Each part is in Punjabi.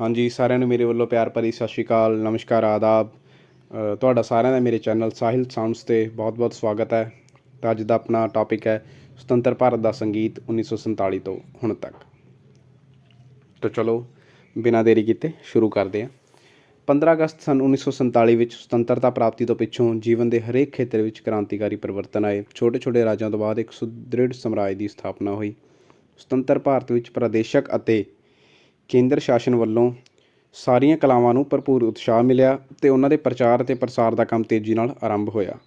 ਹਾਂਜੀ, ਸਾਰਿਆਂ ਨੂੰ ਮੇਰੇ ਵੱਲੋਂ ਪਿਆਰ ਭਰੀ ਸਤਿ ਸ਼੍ਰੀ ਅਕਾਲ, ਨਮਸਕਾਰ, ਆਦਾਬ। ਤੁਹਾਡਾ ਸਾਰਿਆਂ ਦਾ ਮੇਰੇ ਚੈਨਲ ਸਾਹਿਲ ਸਾਊਂਡਸ ਤੇ ਬਹੁਤ-ਬਹੁਤ ਸਵਾਗਤ ਹੈ। ਤਾਂ ਅੱਜ ਦਾ ਆਪਣਾ ਟੌਪਿਕ ਹੈ ਸੁਤੰਤਰ ਭਾਰਤ ਦਾ ਸੰਗੀਤ 1947 ਤੋਂ ਹੁਣ ਤੱਕ। ਤਾਂ ਚਲੋ, ਬਿਨਾਂ ਦੇਰੀ ਕੀਤੇ ਸ਼ੁਰੂ ਕਰਦੇ ਹਾਂ। 15 ਅਗਸਤ ਸਨ 1947 ਵਿੱਚ ਸੁਤੰਤਰਤਾ ਪ੍ਰਾਪਤੀ ਤੋਂ ਪਿੱਛੋਂ ਜੀਵਨ ਦੇ ਹਰੇਕ ਖੇਤਰ ਵਿੱਚ ਕ੍ਰਾਂਤੀਕਾਰੀ ਪਰਿਵਰਤਨ ਆਏ। ਛੋਟੇ-ਛੋਟੇ ਰਾਜਾਂ ਤੋਂ ਬਾਅਦ ਇੱਕ ਸੁਦ੍ਰਿੜ ਸਮਰਾਜ ਦੀ ਸਥਾਪਨਾ ਹੋਈ। ਸੁਤੰਤਰ ਭਾਰਤ ਵਿੱਚ ਪ੍ਰਾਦੇਸ਼ਕ ਅਤੇ ਕੇਂਦਰ ਸ਼ਾਸਨ ਵੱਲੋਂ ਸਾਰੀਆਂ ਕਲਾਵਾਂ ਨੂੰ ਭਰਪੂਰ ਉਤਸ਼ਾਹ ਮਿਲਿਆ ਤੇ ਉਹਨਾਂ ਦੇ ਪ੍ਰਚਾਰ ਅਤੇ ਪ੍ਰਸਾਰ ਦਾ ਕੰਮ ਤੇਜ਼ੀ ਨਾਲ ਆਰੰਭ ਹੋਇਆ।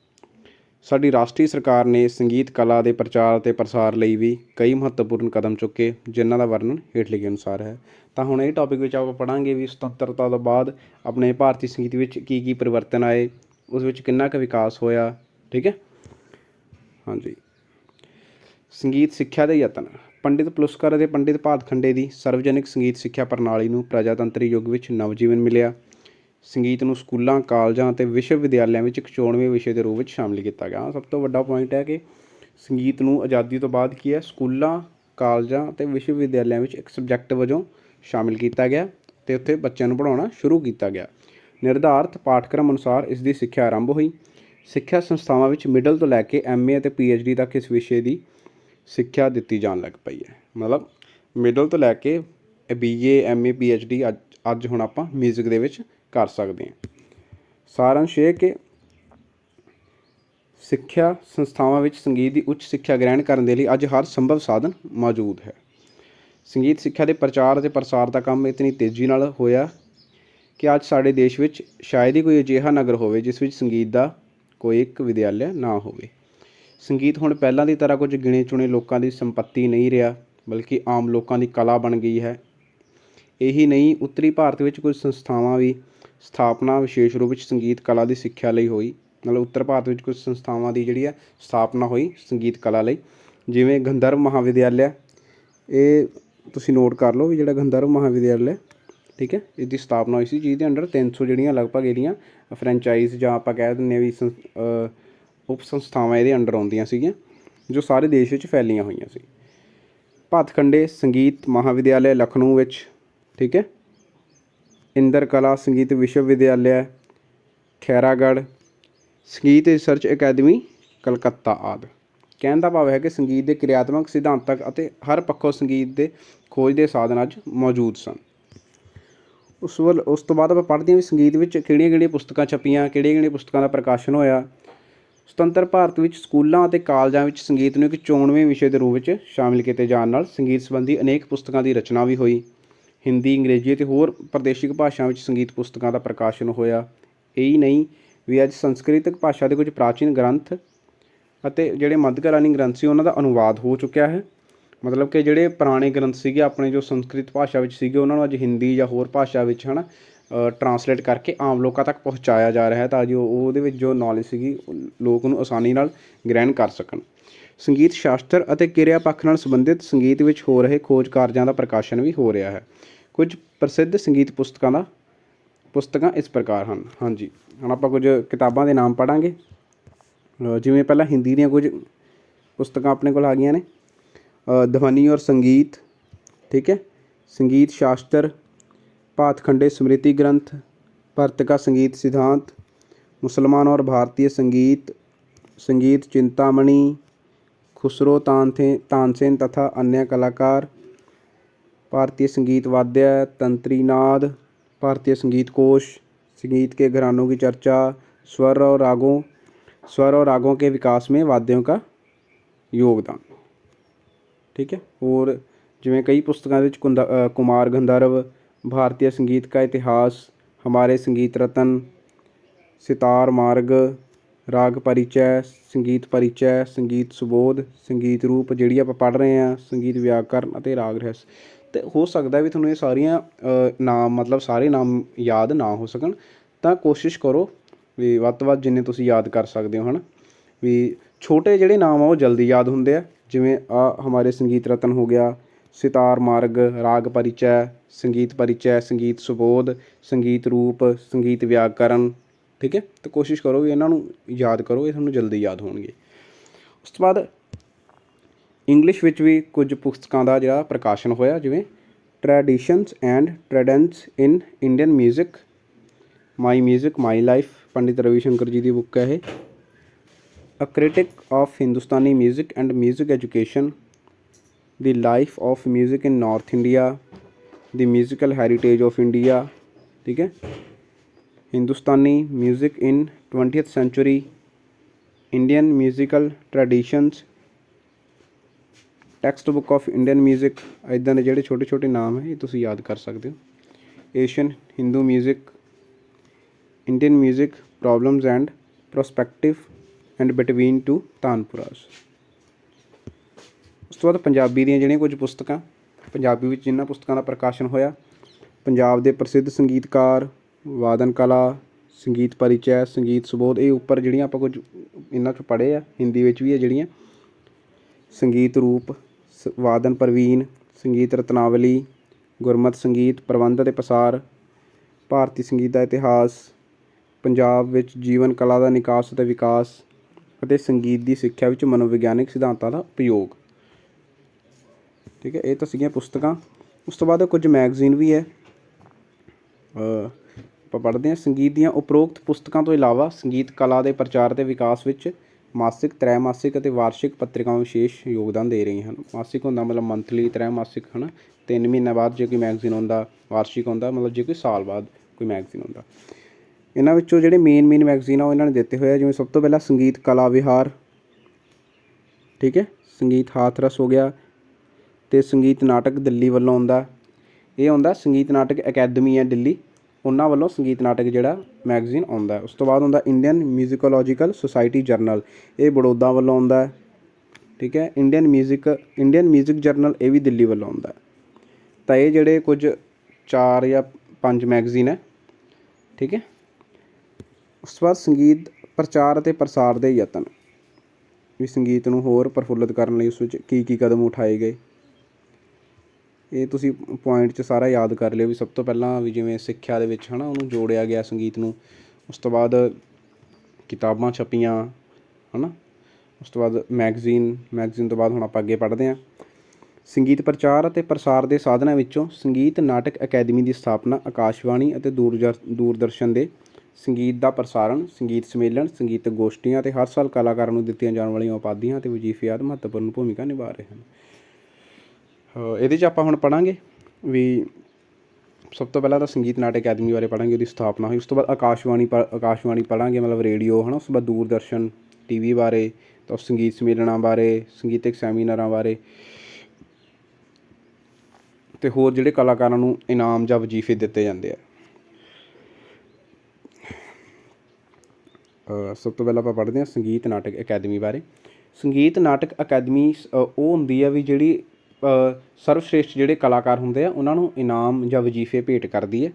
ਸਾਡੀ ਰਾਸ਼ਟਰੀ ਸਰਕਾਰ ਨੇ ਸੰਗੀਤ, ਕਲਾ ਦੇ ਪ੍ਰਚਾਰ ਅਤੇ ਪ੍ਰਸਾਰ ਲਈ ਵੀ ਕਈ ਮਹੱਤਵਪੂਰਨ ਕਦਮ ਚੁੱਕੇ, ਜਿਨ੍ਹਾਂ ਦਾ ਵਰਣਨ ਹੇਠ ਲਿਖੇ ਅਨੁਸਾਰ ਹੈ। ਤਾਂ ਹੁਣ ਇਹ ਟੌਪਿਕ ਵਿੱਚ ਆਪਾਂ ਪੜਾਂਗੇ ਵੀ ਸੁਤੰਤਰਤਾ ਤੋਂ ਬਾਅਦ ਆਪਣੇ ਭਾਰਤੀ ਸੰਗੀਤ ਵਿੱਚ ਕੀ ਕੀ ਪਰਿਵਰਤਨ ਆਏ, ਉਸ ਵਿੱਚ ਕਿੰਨਾ ਕੁ ਵਿਕਾਸ ਹੋਇਆ, ਠੀਕ ਹੈ? ਹਾਂਜੀ। ਸੰਗੀਤ ਸਿੱਖਿਆ ਦੇ ਯਤਨ। ਪੰਡਿਤ ਪੁਲਸਕਰ ਅਤੇ ਪੰਡਿਤ ਭਾਤਖੰਡੇ ਦੀ ਸਰਵਜਨਿਕ ਸੰਗੀਤ ਸਿੱਖਿਆ ਪ੍ਰਣਾਲੀ ਨੂੰ ਪ੍ਰਜਾਤੰਤਰੀ ਯੁੱਗ ਵਿੱਚ ਨਵਜੀਵਨ ਮਿਲਿਆ। ਸੰਗੀਤ ਨੂੰ ਸਕੂਲਾਂ, ਕਾਲਜਾਂ ਅਤੇ ਵਿਸ਼ਵ ਵਿਦਿਆਲਿਆਂ ਵਿੱਚ ਇੱਕ ਚੋਣਵੇਂ ਵਿਸ਼ੇ ਦੇ ਰੂਪ ਵਿੱਚ ਸ਼ਾਮਿਲ ਕੀਤਾ ਗਿਆ। ਸਭ ਤੋਂ ਵੱਡਾ ਪੁਆਇੰਟ ਹੈ ਕਿ ਸੰਗੀਤ ਨੂੰ ਆਜ਼ਾਦੀ ਤੋਂ ਬਾਅਦ ਕੀ ਹੈ? ਸਕੂਲਾਂ, ਕਾਲਜਾਂ ਅਤੇ ਵਿਸ਼ਵ ਵਿਦਿਆਲਿਆਂ ਵਿੱਚ ਇੱਕ ਸਬਜੈਕਟ ਵਜੋਂ ਸ਼ਾਮਿਲ ਕੀਤਾ ਗਿਆ ਤੇ ਉੱਥੇ ਬੱਚਿਆਂ ਨੂੰ ਪੜ੍ਹਾਉਣਾ ਸ਼ੁਰੂ ਕੀਤਾ ਗਿਆ। ਨਿਰਧਾਰਤ ਪਾਠਕ੍ਰਮ ਅਨੁਸਾਰ ਇਸ ਦੀ ਸਿੱਖਿਆ ਆਰੰਭ ਹੋਈ। ਸਿੱਖਿਆ ਸੰਸਥਾਵਾਂ ਵਿੱਚ ਮਿਡਲ ਤੋਂ ਲੈ ਕੇ ਐਮਏ ਅਤੇ ਪੀਐਚਡੀ ਤੱਕ ਇਸ ਵਿਸ਼ੇ ਦੀ ਸਿੱਖਿਆ ਦਿੱਤੀ ਜਾਣ ਲੱਗ ਪਈ ਹੈ। ਮਤਲਬ ਮਿਡਲ ਤੋਂ ਲੈ ਕੇ ਬੀਏ ਐਮਏ ਪੀਐਚਡੀ ਅੱਜ ਅੱਜ ਹੁਣ ਆਪਾਂ 뮤직 ਦੇ ਵਿੱਚ ਕਰ ਸਕਦੇ ਹਾਂ। ਸਾਰਾਂਸ਼ ਇਹ ਕਿ ਸਿੱਖਿਆ ਸੰਸਥਾਵਾਂ ਵਿੱਚ ਸੰਗੀਤ ਦੀ ਉੱਚ ਸਿੱਖਿਆ ਗ੍ਰਹਿਣ ਕਰਨ ਦੇ ਲਈ ਅੱਜ ਹਰ ਸੰਭਵ ਸਾਧਨ ਮੌਜੂਦ ਹੈ। ਸੰਗੀਤ ਸਿੱਖਿਆ ਦੇ ਪ੍ਰਚਾਰ ਅਤੇ ਪ੍ਰਸਾਰ ਦਾ ਕੰਮ ਇਤਨੀ ਤੇਜ਼ੀ ਨਾਲ ਹੋਇਆ ਕਿ ਅੱਜ ਸਾਡੇ ਦੇਸ਼ ਵਿੱਚ ਸ਼ਾਇਦ ਹੀ ਕੋਈ ਅਜਿਹਾ ਨਗਰ ਹੋਵੇ ਜਿਸ ਵਿੱਚ ਸੰਗੀਤ ਦਾ ਕੋਈ ਇੱਕ ਵਿਦਿਆਲਿਆ ਨਾ ਹੋਵੇ। ਸੰਗੀਤ ਹੁਣ ਪਹਿਲਾਂ ਦੀ ਤਰ੍ਹਾਂ ਕੁਝ ਗਿਣੇ ਚੁਣੇ ਲੋਕਾਂ ਦੀ ਸੰਪਤੀ ਨਹੀਂ ਰਿਹਾ, ਬਲਕਿ ਆਮ ਲੋਕਾਂ ਦੀ ਕਲਾ ਬਣ ਗਈ ਹੈ। ਇਹੀ ਨਹੀਂ, ਉੱਤਰੀ ਭਾਰਤ ਵਿੱਚ ਕੁਝ ਸੰਸਥਾਵਾਂ ਵੀ ਸਥਾਪਨਾ ਵਿਸ਼ੇਸ਼ ਰੂਪ ਵਿੱਚ ਸੰਗੀਤ ਕਲਾ ਦੀ ਸਿੱਖਿਆ ਲਈ ਹੋਈ। ਮਤਲਬ ਉੱਤਰ ਭਾਰਤ ਵਿੱਚ ਕੁਝ ਸੰਸਥਾਵਾਂ ਦੀ ਜਿਹੜੀ ਹੈ, ਸਥਾਪਨਾ ਹੋਈ ਸੰਗੀਤ ਕਲਾ ਲਈ, ਜਿਵੇਂ ਗੰਧਰਵ ਮਹਾਵਿਦਿਆਲਿਆ। ਇਹ ਤੁਸੀਂ ਨੋਟ ਕਰ ਲਓ ਵੀ ਜਿਹੜਾ ਗੰਧਰਵ ਮਹਾਵਿਦਿਆਲਿਆ, ਠੀਕ ਹੈ ਇਸ ਦੀ ਸਥਾਪਨਾ ਹੋਈ ਸੀ, ਜਿਹਦੇ ਅੰਡਰ 300 ਜਿਹੜੀਆਂ ਲਗਭਗ ਇਹਦੀਆਂ ਫਰੈਂਚਾਈਜ਼ ਜਾਂ ਆਪਾਂ ਕਹਿ ਦਿੰਦੇ ਹਾਂ ਵੀ ਸੰ- ਉਪ ਸੰਸਥਾਵਾਂ ਇਹਦੇ ਅੰਡਰ ਆਉਂਦੀਆਂ ਸੀਗੀਆਂ, ਜੋ ਸਾਰੇ ਦੇਸ਼ ਵਿੱਚ ਫੈਲੀਆਂ ਹੋਈਆਂ ਸੀ। ਭਾਤਖੰਡੇ ਸੰਗੀਤ ਮਹਾਵਿਦਿਆਲਿਆ ਲਖਨਊ ਵਿੱਚ, ਠੀਕ ਹੈ? ਇੰਦਰ ਕਲਾ, ਸੰਗੀਤ ਵਿਸ਼ਵ ਵਿਦਿਆਲਿਆ ਖੈਰਾਗੜ੍ਹ, ਸੰਗੀਤ ਰਿਸਰਚ ਅਕੈਡਮੀ, ਕਲਕੱਤਾ ਆਦਿ। ਕਹਿਣ ਦਾ ਭਾਵ ਹੈ ਕਿ ਸੰਗੀਤ ਦੇ ਕਿਰਿਆਤਮਕ ਸਿਧਾਂਤਕ ਅਤੇ ਹਰ ਪੱਖੋਂ ਸੰਗੀਤ ਦੇ ਖੋਜ ਦੇ ਸਾਧਨ ਅੱਜ ਮੌਜੂਦ ਸਨ। ਉਸ ਵੱਲ, ਉਸ ਤੋਂ ਬਾਅਦ ਆਪਾਂ ਪੜ੍ਹਦੇ ਹਾਂ ਵੀ ਸੰਗੀਤ ਵਿੱਚ ਕਿਹੜੀਆਂ ਕਿਹੜੀਆਂ ਪੁਸਤਕਾਂ ਛਪੀਆਂ ਕਿਹੜੀਆਂ ਕਿਹੜੀਆਂ ਪੁਸਤਕਾਂ ਦਾ ਪ੍ਰਕਾਸ਼ਨ ਹੋਇਆ ਸੁਤੰਤਰ ਭਾਰਤ ਵਿੱਚ ਸਕੂਲਾਂ ਅਤੇ ਕਾਲਜਾਂ ਵਿੱਚ ਸੰਗੀਤ ਨੂੰ ਇੱਕ ਚੋਣਵੇਂ ਵਿਸ਼ੇ ਦੇ ਰੂਪ ਵਿੱਚ ਸ਼ਾਮਿਲ ਕੀਤੇ ਜਾਣ ਨਾਲ ਸੰਗੀਤ ਸੰਬੰਧੀ ਅਨੇਕ ਪੁਸਤਕਾਂ ਦੀ ਰਚਨਾ ਵੀ ਹੋਈ। ਹਿੰਦੀ, ਅੰਗਰੇਜ਼ੀ ਅਤੇ ਹੋਰ ਪ੍ਰਦੇਸ਼ਿਕ ਭਾਸ਼ਾਵਾਂ ਵਿੱਚ ਸੰਗੀਤ ਪੁਸਤਕਾਂ ਦਾ ਪ੍ਰਕਾਸ਼ਨ ਹੋਇਆ। ਇਹੀ ਨਹੀਂ, ਵੀ ਅੱਜ ਸੰਸਕ੍ਰਿਤਕ ਭਾਸ਼ਾ ਦੇ ਕੁਝ ਪ੍ਰਾਚੀਨ ਗ੍ਰੰਥ ਅਤੇ ਜਿਹੜੇ ਮੱਧਕਾਲੀਨ ਗ੍ਰੰਥ ਸੀ, ਉਹਨਾਂ ਦਾ ਅਨੁਵਾਦ ਹੋ ਚੁੱਕਿਆ ਹੈ। ਮਤਲਬ ਕਿ ਜਿਹੜੇ ਪੁਰਾਣੇ ਗ੍ਰੰਥ ਸੀਗੇ, ਆਪਣੇ ਜੋ ਸੰਸਕ੍ਰਿਤ ਭਾਸ਼ਾ ਵਿੱਚ ਸੀਗੇ, ਉਹਨਾਂ ਨੂੰ ਅੱਜ ਹਿੰਦੀ ਜਾਂ ਹੋਰ ਭਾਸ਼ਾ ਵਿੱਚ, ਹਨਾ ਟਰਾਂਸਲੇਟ ਕਰਕੇ ਆਮ ਲੋਕਾਂ ਤੱਕ ਪਹੁੰਚਾਇਆ ਜਾ ਰਿਹਾ ਹੈ ਤਾਂ ਜੋ ਉਹਦੇ ਵਿੱਚ ਜੋ ਨੌਲੇਜ ਸੀਗੀ ਉਹ ਲੋਕ ਨੂੰ ਆਸਾਨੀ ਨਾਲ ਗ੍ਰਹਿਣ ਕਰ ਸਕਣ। ਸੰਗੀਤ ਸ਼ਾਸਤਰ ਅਤੇ ਕਿਰਿਆ ਪੱਖ ਨਾਲ ਸੰਬੰਧਿਤ ਸੰਗੀਤ ਵਿੱਚ ਹੋ ਰਹੇ ਖੋਜ ਕਾਰਜਾਂ ਦਾ ਪ੍ਰਕਾਸ਼ਨ ਵੀ ਹੋ ਰਿਹਾ ਹੈ। ਕੁਝ ਪ੍ਰਸਿੱਧ ਸੰਗੀਤ ਪੁਸਤਕਾਂ ਦਾ ਪੁਸਤਕਾਂ ਇਸ ਪ੍ਰਕਾਰ ਹਨ। ਹਾਂਜੀ ਹੁਣ ਆਪਾਂ ਕੁਝ ਕਿਤਾਬਾਂ ਦੇ ਨਾਮ ਪੜਾਂਗੇ ਜਿਵੇਂ ਪਹਿਲਾਂ ਹਿੰਦੀ ਦੀਆਂ ਕੁਝ ਪੁਸਤਕਾਂ ਆਪਣੇ ਕੋਲ ਆ ਗਈਆਂ ਨੇ। ਅ, ਧਵਨੀ ਔਰ ਸੰਗੀਤ ਠੀਕ ਹੈ? ਸੰਗੀਤ ਸ਼ਾਸਤਰ पातखंडे स्मृति ग्रंथ भरत का संगीत सिद्धांत मुसलमान और भारतीय संगीत संगीत चिंतामणि खुसरो तानथे तानसेन तथा अन्य कलाकार भारतीय संगीत वाद्य तंत्रीनाद भारतीय संगीत कोश संगीत के घरानों की चर्चा स्वर और रागों स्वर और रागों के विकास में वाद्यों का योगदान ठीक है और ਜਿਵੇਂ ਕਈ ਪੁਸਤਕਾਂ ਵਿੱਚ ਕੁੰਦਾ- ਅ, ਕੁਮਾਰ ਗੰਧਰਵ ਭਾਰਤੀ ਸੰਗੀਤ ਦਾ ਇਤਿਹਾਸ, ਹਮਾਰੇ ਸੰਗੀਤ ਰਤਨ, ਸਿਤਾਰ ਮਾਰਗ, ਰਾਗ ਪਰਿਚੈ, ਸੰਗੀਤ ਪਰਿਚੈ, ਸੰਗੀਤ ਸੁਬੋਧ, ਸੰਗੀਤ ਰੂਪ ਜਿਹੜੀ ਆਪਾਂ ਪੜ੍ਹ ਰਹੇ ਹਾਂ, ਸੰਗੀਤ ਵਿਆਕਰਨ ਅਤੇ ਰਾਗ ਰਹਿਸ। ਅਤੇ ਹੋ ਸਕਦਾ ਵੀ ਤੁਹਾਨੂੰ ਇਹ ਸਾਰੀਆਂ ਨਾਮ, ਮਤਲਬ ਸਾਰੇ ਨਾਮ ਯਾਦ ਨਾ ਹੋ ਸਕਣ। ਤਾਂ ਕੋਸ਼ਿਸ਼ ਕਰੋ ਵੀ ਵੱਧ ਤੋਂ ਵੱਧ ਜਿੰਨੇ ਤੁਸੀਂ ਯਾਦ ਕਰ ਸਕਦੇ ਹੋ ਹਨ, ਵੀ ਛੋਟੇ ਜਿਹੜੇ ਨਾਮ ਆ ਉਹ ਜਲਦੀ ਯਾਦ ਹੁੰਦੇ ਆ। ਜਿਵੇਂ ਆ, ਹਮਾਰੇ ਸੰਗੀਤ ਰਤਨ ਹੋ ਗਿਆ ਸਿਤਾਰ ਮਾਰਗ, ਰਾਗ ਪਰਿਚੈ, ਸੰਗੀਤ ਪਰਿਚੈ, ਸੰਗੀਤ ਸੁਬੋਧ, ਸੰਗੀਤ ਰੂਪ, ਸੰਗੀਤ ਵਿਆਕਰਨ, ਠੀਕ ਹੈ? ਤਾਂ ਕੋਸ਼ਿਸ਼ ਕਰੋ ਵੀ ਇਹਨਾਂ ਨੂੰ ਯਾਦ ਕਰੋ, ਇਹ ਤੁਹਾਨੂੰ ਜਲਦੀ ਯਾਦ ਹੋਣਗੇ। ਉਸ ਤੋਂ ਬਾਅਦ ਇੰਗਲਿਸ਼ ਵਿੱਚ ਵੀ ਕੁਝ ਪੁਸਤਕਾਂ ਦਾ ਜਿਹੜਾ ਪ੍ਰਕਾਸ਼ਨ ਹੋਇਆ, ਜਿਵੇਂ traditions and trends in Indian music my music my life Pandit Ravi Shankar ji the book ਹੈ ਇਹ। A critic of Hindustani music and music education the life of music in North India, the musical heritage of India, ਠੀਕ ਹੈ? Hindustani music in twentieth century Indian musical traditions textbook of Indian music ਇਦਾਂ ਦੇ ਜਿਹੜੇ ਛੋਟੇ ਛੋਟੇ ਨਾਮ ਹੈ, ਇਹ ਤੁਸੀਂ ਯਾਦ ਕਰ ਸਕਦੇ ਹੋ। Asian Hindu music Indian music problems and prospective and between two tanpuras ਉਸ ਤੋਂ ਬਾਅਦ ਪੰਜਾਬੀ ਦੀਆਂ ਜਿਹੜੀਆਂ ਕੁਝ ਪੁਸਤਕਾਂ, ਪੰਜਾਬੀ ਵਿੱਚ ਜਿਨ੍ਹਾਂ ਪੁਸਤਕਾਂ ਦਾ ਪ੍ਰਕਾਸ਼ਨ ਹੋਇਆ, ਪੰਜਾਬ ਦੇ ਪ੍ਰਸਿੱਧ ਸੰਗੀਤਕਾਰ, ਵਾਦਨ ਕਲਾ, ਸੰਗੀਤ ਪਰਿਚੈ, ਸੰਗੀਤ ਸੁਬੋਧ, ਇਹ ਉੱਪਰ ਜਿਹੜੀਆਂ ਆਪਾਂ ਕੁਝ ਇਹਨਾਂ 'ਚ ਪੜ੍ਹੇ ਆ, ਹਿੰਦੀ ਵਿੱਚ ਵੀ ਹੈ ਜਿਹੜੀਆਂ, ਸੰਗੀਤ ਰੂਪ, ਸ- ਵਾਦਨ ਪ੍ਰਵੀਨ, ਸੰਗੀਤ ਰਤਨਾਵਲੀ, ਗੁਰਮਤ ਸੰਗੀਤ, ਪ੍ਰਬੰਧ ਅਤੇ ਪਸਾਰ ਭਾਰਤੀ ਸੰਗੀਤ ਦਾ ਇਤਿਹਾਸ, ਪੰਜਾਬ ਵਿੱਚ ਜੀਵਨ ਕਲਾ ਦਾ ਨਿਕਾਸ ਅਤੇ ਵਿਕਾਸ, ਅਤੇ ਸੰਗੀਤ ਦੀ ਸਿੱਖਿਆ ਵਿੱਚ ਮਨੋਵਿਗਿਆਨਿਕ ਸਿਧਾਂਤਾਂ ਦਾ ਉਪਯੋਗ ਠੀਕ ਹੈ, ਇਹ ਤਾਂ ਸੀਗੀਆਂ ਪੁਸਤਕਾਂ। ਉਸ ਤੋਂ ਬਾਅਦ ਕੁਝ ਮੈਗਜ਼ੀਨ ਵੀ ਹੈ। ਆਪਾਂ ਪੜ੍ਹਦੇ ਹਾਂ, ਸੰਗੀਤ ਦੀਆਂ ਉਪਰੋਕਤ ਪੁਸਤਕਾਂ ਤੋਂ ਇਲਾਵਾ ਸੰਗੀਤ ਕਲਾ ਦੇ ਪ੍ਰਚਾਰ ਤੇ ਵਿਕਾਸ ਵਿੱਚ ਮਾਸਿਕ, ਤ੍ਰੈਮਾਸਿਕ ਅਤੇ ਵਾਰਸ਼ਿਕ ਪੱਤਰਿਕਾਵਾਂ ਵਿਸ਼ੇਸ਼ ਯੋਗਦਾਨ ਦੇ ਰਹੀਆਂ ਹਨ। ਮਾਸਿਕ ਹੁੰਦਾ ਮਤਲਬ ਮੰਥਲੀ ਤ੍ਰੈਮਾਸਿਕ, ਹਨਾ? ਤਿੰਨ ਮਹੀਨਿਆਂ ਬਾਅਦ ਜੇ ਕੋਈ ਮੈਗਜ਼ੀਨ ਆਉਂਦਾ, ਵਾਰਸ਼ਿਕ ਆਉਂਦਾ, ਮਤਲਬ ਜੇ ਕੋਈ ਸਾਲ ਬਾਅਦ ਕੋਈ ਮੈਗਜ਼ੀਨ ਆਉਂਦਾ। ਇਹਨਾਂ ਵਿੱਚੋਂ ਜਿਹੜੇ ਮੇਨ ਮੇਨ ਮੈਗਜ਼ੀਨ ਆ, ਉਹ ਇਹਨਾਂ ਨੇ ਦਿੱਤੇ ਹੋਏ ਆ। ਜਿਵੇਂ ਸਭ ਤੋਂ ਪਹਿਲਾਂ ਸੰਗੀਤ ਕਲਾ ਵਿਹਾਰ, ਠੀਕ ਹੈ? ਸੰਗੀਤ ਹਾਥਰਸ ਹੋ ਗਿਆ। ਅਤੇ ਸੰਗੀਤ ਨਾਟਕ ਦਿੱਲੀ ਵੱਲੋਂ ਆਉਂਦਾ। ਇਹ ਆਉਂਦਾ ਸੰਗੀਤ ਨਾਟਕ ਅਕੈਡਮੀ ਹੈ ਦਿੱਲੀ। ਉਹਨਾਂ ਵੱਲੋਂ ਸੰਗੀਤ ਨਾਟਕ ਜਿਹੜਾ ਮੈਗਜ਼ੀਨ ਆਉਂਦਾ। ਉਸ ਤੋਂ ਬਾਅਦ ਆਉਂਦਾ ਇੰਡੀਅਨ ਮਿਊਜ਼ਿਕੋਲੋਜੀਕਲ ਸੁਸਾਇਟੀ ਜਰਨਲ। ਇਹ ਬੜੌਦਾ ਵੱਲੋਂ ਆਉਂਦਾ। ਠੀਕ ਹੈ, Indian music Indian music journal ਇਹ ਵੀ ਦਿੱਲੀ ਵੱਲੋਂ ਆਉਂਦਾ। ਤਾਂ ਇਹ ਜਿਹੜੇ ਕੁਝ ਚਾਰ ਜਾਂ ਪੰਜ ਮੈਗਜ਼ੀਨ ਹੈ। ਠੀਕ ਹੈ, ਉਸ ਤੋਂ ਬਾਅਦ ਸੰਗੀਤ ਪ੍ਰਚਾਰ ਅਤੇ ਪ੍ਰਸਾਰ ਦੇ ਯਤਨ। ਵੀ ਸੰਗੀਤ ਨੂੰ ਹੋਰ ਪ੍ਰਫੁੱਲਤ ਕਰਨ ਲਈ ਉਸ ਵਿੱਚ ਕੀ ਕੀ ਕਦਮ ਉਠਾਏ ਗਏ। ਇਹ ਤੁਸੀਂ ਪੁਆਇੰਟ 'ਚ ਸਾਰਾ ਯਾਦ ਕਰ ਲਿਓ ਵੀ ਸਭ ਤੋਂ ਪਹਿਲਾਂ ਵੀ ਜਿਵੇਂ ਸਿੱਖਿਆ ਦੇ ਵਿੱਚ ਹੈ ਨਾ ਉਹਨੂੰ ਜੋੜਿਆ ਗਿਆ ਸੰਗੀਤ ਨੂੰ, ਉਸ ਤੋਂ ਬਾਅਦ ਕਿਤਾਬਾਂ ਛਪੀਆਂ ਹੈ ਨਾ ਉਸ ਤੋਂ ਬਾਅਦ ਮੈਗਜ਼ੀਨ ਮੈਗਜ਼ੀਨ ਤੋਂ ਬਾਅਦ ਹੁਣ ਆਪਾਂ ਅੱਗੇ ਪੜ੍ਹਦੇ ਹਾਂ। ਸੰਗੀਤ ਪ੍ਰਚਾਰ ਅਤੇ ਪ੍ਰਸਾਰ ਦੇ ਸਾਧਨਾਂ ਵਿੱਚੋਂ ਸੰਗੀਤ ਨਾਟਕ ਅਕੈਡਮੀ ਦੀ ਸਥਾਪਨਾ ਆਕਾਸ਼ਵਾਣੀ ਅਤੇ ਦੂਰਜਰ ਦੂਰਦਰਸ਼ਨ ਦੇ ਸੰਗੀਤ ਦਾ ਪ੍ਰਸਾਰਣ, ਸੰਗੀਤ ਸੰਮੇਲਨ, ਸੰਗੀਤ ਗੋਸ਼ਟੀਆਂ ਅਤੇ ਹਰ ਸਾਲ ਕਲਾਕਾਰਾਂ ਨੂੰ ਦਿੱਤੀਆਂ ਜਾਣ ਵਾਲੀਆਂ ਉਪਾਧੀਆਂ ਅਤੇ ਵਜ਼ੀਫੇ ਆਦਿ ਮਹੱਤਵਪੂਰਨ ਭੂਮਿਕਾ ਨਿਭਾ ਰਹੇ ਹਨ। ਇਹਦੇ 'ਚ ਆਪਾਂ ਹੁਣ ਪੜਾਂਗੇ ਵੀ ਸਭ ਤੋਂ ਪਹਿਲਾਂ ਤਾਂ ਸੰਗੀਤ ਨਾਟਕ ਅਕੈਡਮੀ ਬਾਰੇ ਪੜਾਂਗੇ, ਉਹਦੀ ਸਥਾਪਨਾ ਹੋਈ, ਉਸ ਤੋਂ ਬਾਅਦ ਆਕਾਸ਼ਵਾਣੀ ਪ- ਆਕਾਸ਼ਵਾਣੀ ਪੜਾਂਗੇ, ਮਤਲਬ ਰੇਡੀਓ, ਹਨਾ, ਉਸ ਤੋਂ ਬਾਅਦ ਦੂਰਦਰਸ਼ਨ, ਟੀਵੀ ਬਾਰੇ, ਤਾਂ ਸੰਗੀਤ ਸੰਮੇਲਨਾਂ ਬਾਰੇ, ਸੰਗੀਤਕ ਸੈਮੀਨਾਰਾਂ ਬਾਰੇ, ਤੇ ਹੋਰ ਜਿਹੜੇ ਕਲਾਕਾਰਾਂ ਨੂੰ ਇਨਾਮ ਜਾਂ ਵਜ਼ੀਫੇ ਦਿੱਤੇ ਜਾਂਦੇ ਆ। ਸਭ ਤੋਂ ਪਹਿਲਾਂ ਆਪਾਂ ਪੜ੍ਹਦੇ ਹਾਂ ਸੰਗੀਤ ਨਾਟਕ ਅਕੈਡਮੀ ਬਾਰੇ। ਸੰਗੀਤ ਨਾਟਕ ਅਕੈਡਮੀ ਉਹ ਹੁੰਦੀ ਆ ਵੀ ਜਿਹੜੀ ਸਰਵਸ਼੍ਰੇਸ਼ਟ ਜਿਹੜੇ ਕਲਾਕਾਰ ਹੁੰਦੇ ਆ, ਉਹਨਾਂ ਨੂੰ ਇਨਾਮ ਜਾਂ ਵਜ਼ੀਫੇ ਭੇਟ ਕਰਦੀ ਹੈ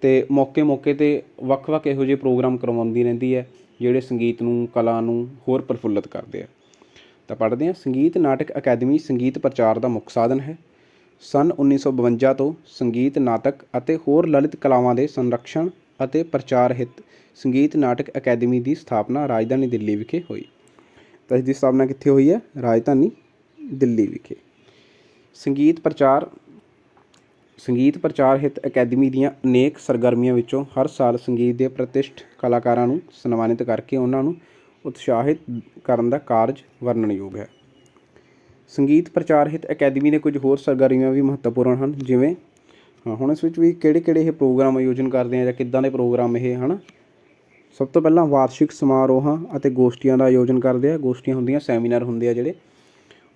ਤੇ ਮੌਕੇ-ਮੌਕੇ ਤੇ ਵੱਖ-ਵੱਖ ਇਹੋ ਜਿਹੇ ਪ੍ਰੋਗਰਾਮ ਕਰਵਾਉਂਦੀ ਰਹਿੰਦੀ ਹੈ ਜਿਹੜੇ ਸੰਗੀਤ ਨੂੰ, ਕਲਾ ਨੂੰ ਹੋਰ ਪ੍ਰਫੁੱਲਤ ਕਰਦੇ ਆ। ਤਾਂ ਪੜ੍ਹਦੇ ਹਾਂ, ਸੰਗੀਤ ਨਾਟਕ ਅਕੈਡਮੀ ਸੰਗੀਤ ਪ੍ਰਚਾਰ ਦਾ ਮੁੱਖ ਸਾਧਨ ਹੈ। ਸਨ 1952 ਤੋਂ ਸੰਗੀਤ ਨਾਟਕ ਅਤੇ ਹੋਰ ਲਲਿਤ ਕਲਾਵਾਂ ਦੇ ਸੰਰਕਸ਼ਣ ਅਤੇ ਪ੍ਰਚਾਰ ਹਿੱਤ ਸੰਗੀਤ ਨਾਟਕ ਅਕੈਡਮੀ ਦੀ ਸਥਾਪਨਾ ਰਾਜਧਾਨੀ ਦਿੱਲੀ ਵਿਖੇ ਹੋਈ। ਤਾਂ ਇਸ ਦੀ ਸਥਾਪਨਾ ਕਿੱਥੇ ਹੋਈ ਹੈ? ਰਾਜਧਾਨੀ ਦਿੱਲੀ ਵਿਖੇ। ਸੰਗੀਤ ਪ੍ਰਚਾਰ ਸੰਗੀਤ ਪ੍ਰਚਾਰ ਹਿੱਤ ਅਕੈਡਮੀ ਦੀਆਂ ਅਨੇਕ ਸਰਗਰਮੀਆਂ ਵਿੱਚੋਂ ਹਰ ਸਾਲ ਸੰਗੀਤ ਦੇ ਪ੍ਰਤਿਸ਼ਠ ਕਲਾਕਾਰਾਂ ਨੂੰ ਸਨਮਾਨਿਤ ਕਰਕੇ ਉਹਨਾਂ ਨੂੰ ਉਤਸ਼ਾਹਿਤ ਕਰਨ ਦਾ ਕਾਰਜ ਵਰਣਨਯੋਗ ਹੈ। ਸੰਗੀਤ ਪ੍ਰਚਾਰ ਹਿੱਤ ਅਕੈਡਮੀ ਦੇ ਕੁਝ ਹੋਰ ਸਰਗਰਮੀਆਂ ਵੀ ਮਹੱਤਵਪੂਰਨ ਹਨ, ਜਿਵੇਂ ਹੁਣ ਇਸ ਵਿੱਚ ਵੀ ਕਿਹੜੇ ਕਿਹੜੇ ਇਹ ਪ੍ਰੋਗਰਾਮ ਆਯੋਜਨ ਕਰਦੇ ਆ ਜਾਂ ਕਿੱਦਾਂ ਦੇ ਪ੍ਰੋਗਰਾਮ ਇਹ, ਹਨਾ? ਸਭ ਤੋਂ ਪਹਿਲਾਂ ਵਾਰਸ਼ਿਕ ਸਮਾਰੋਹਾਂ ਅਤੇ ਗੋਸ਼ਟੀਆਂ ਦਾ ਆਯੋਜਨ ਕਰਦੇ ਆ। ਗੋਸ਼ਟੀਆਂ ਹੁੰਦੀਆਂ, ਸੈਮੀਨਾਰ ਹੁੰਦੇ ਆ ਜਿਹੜੇ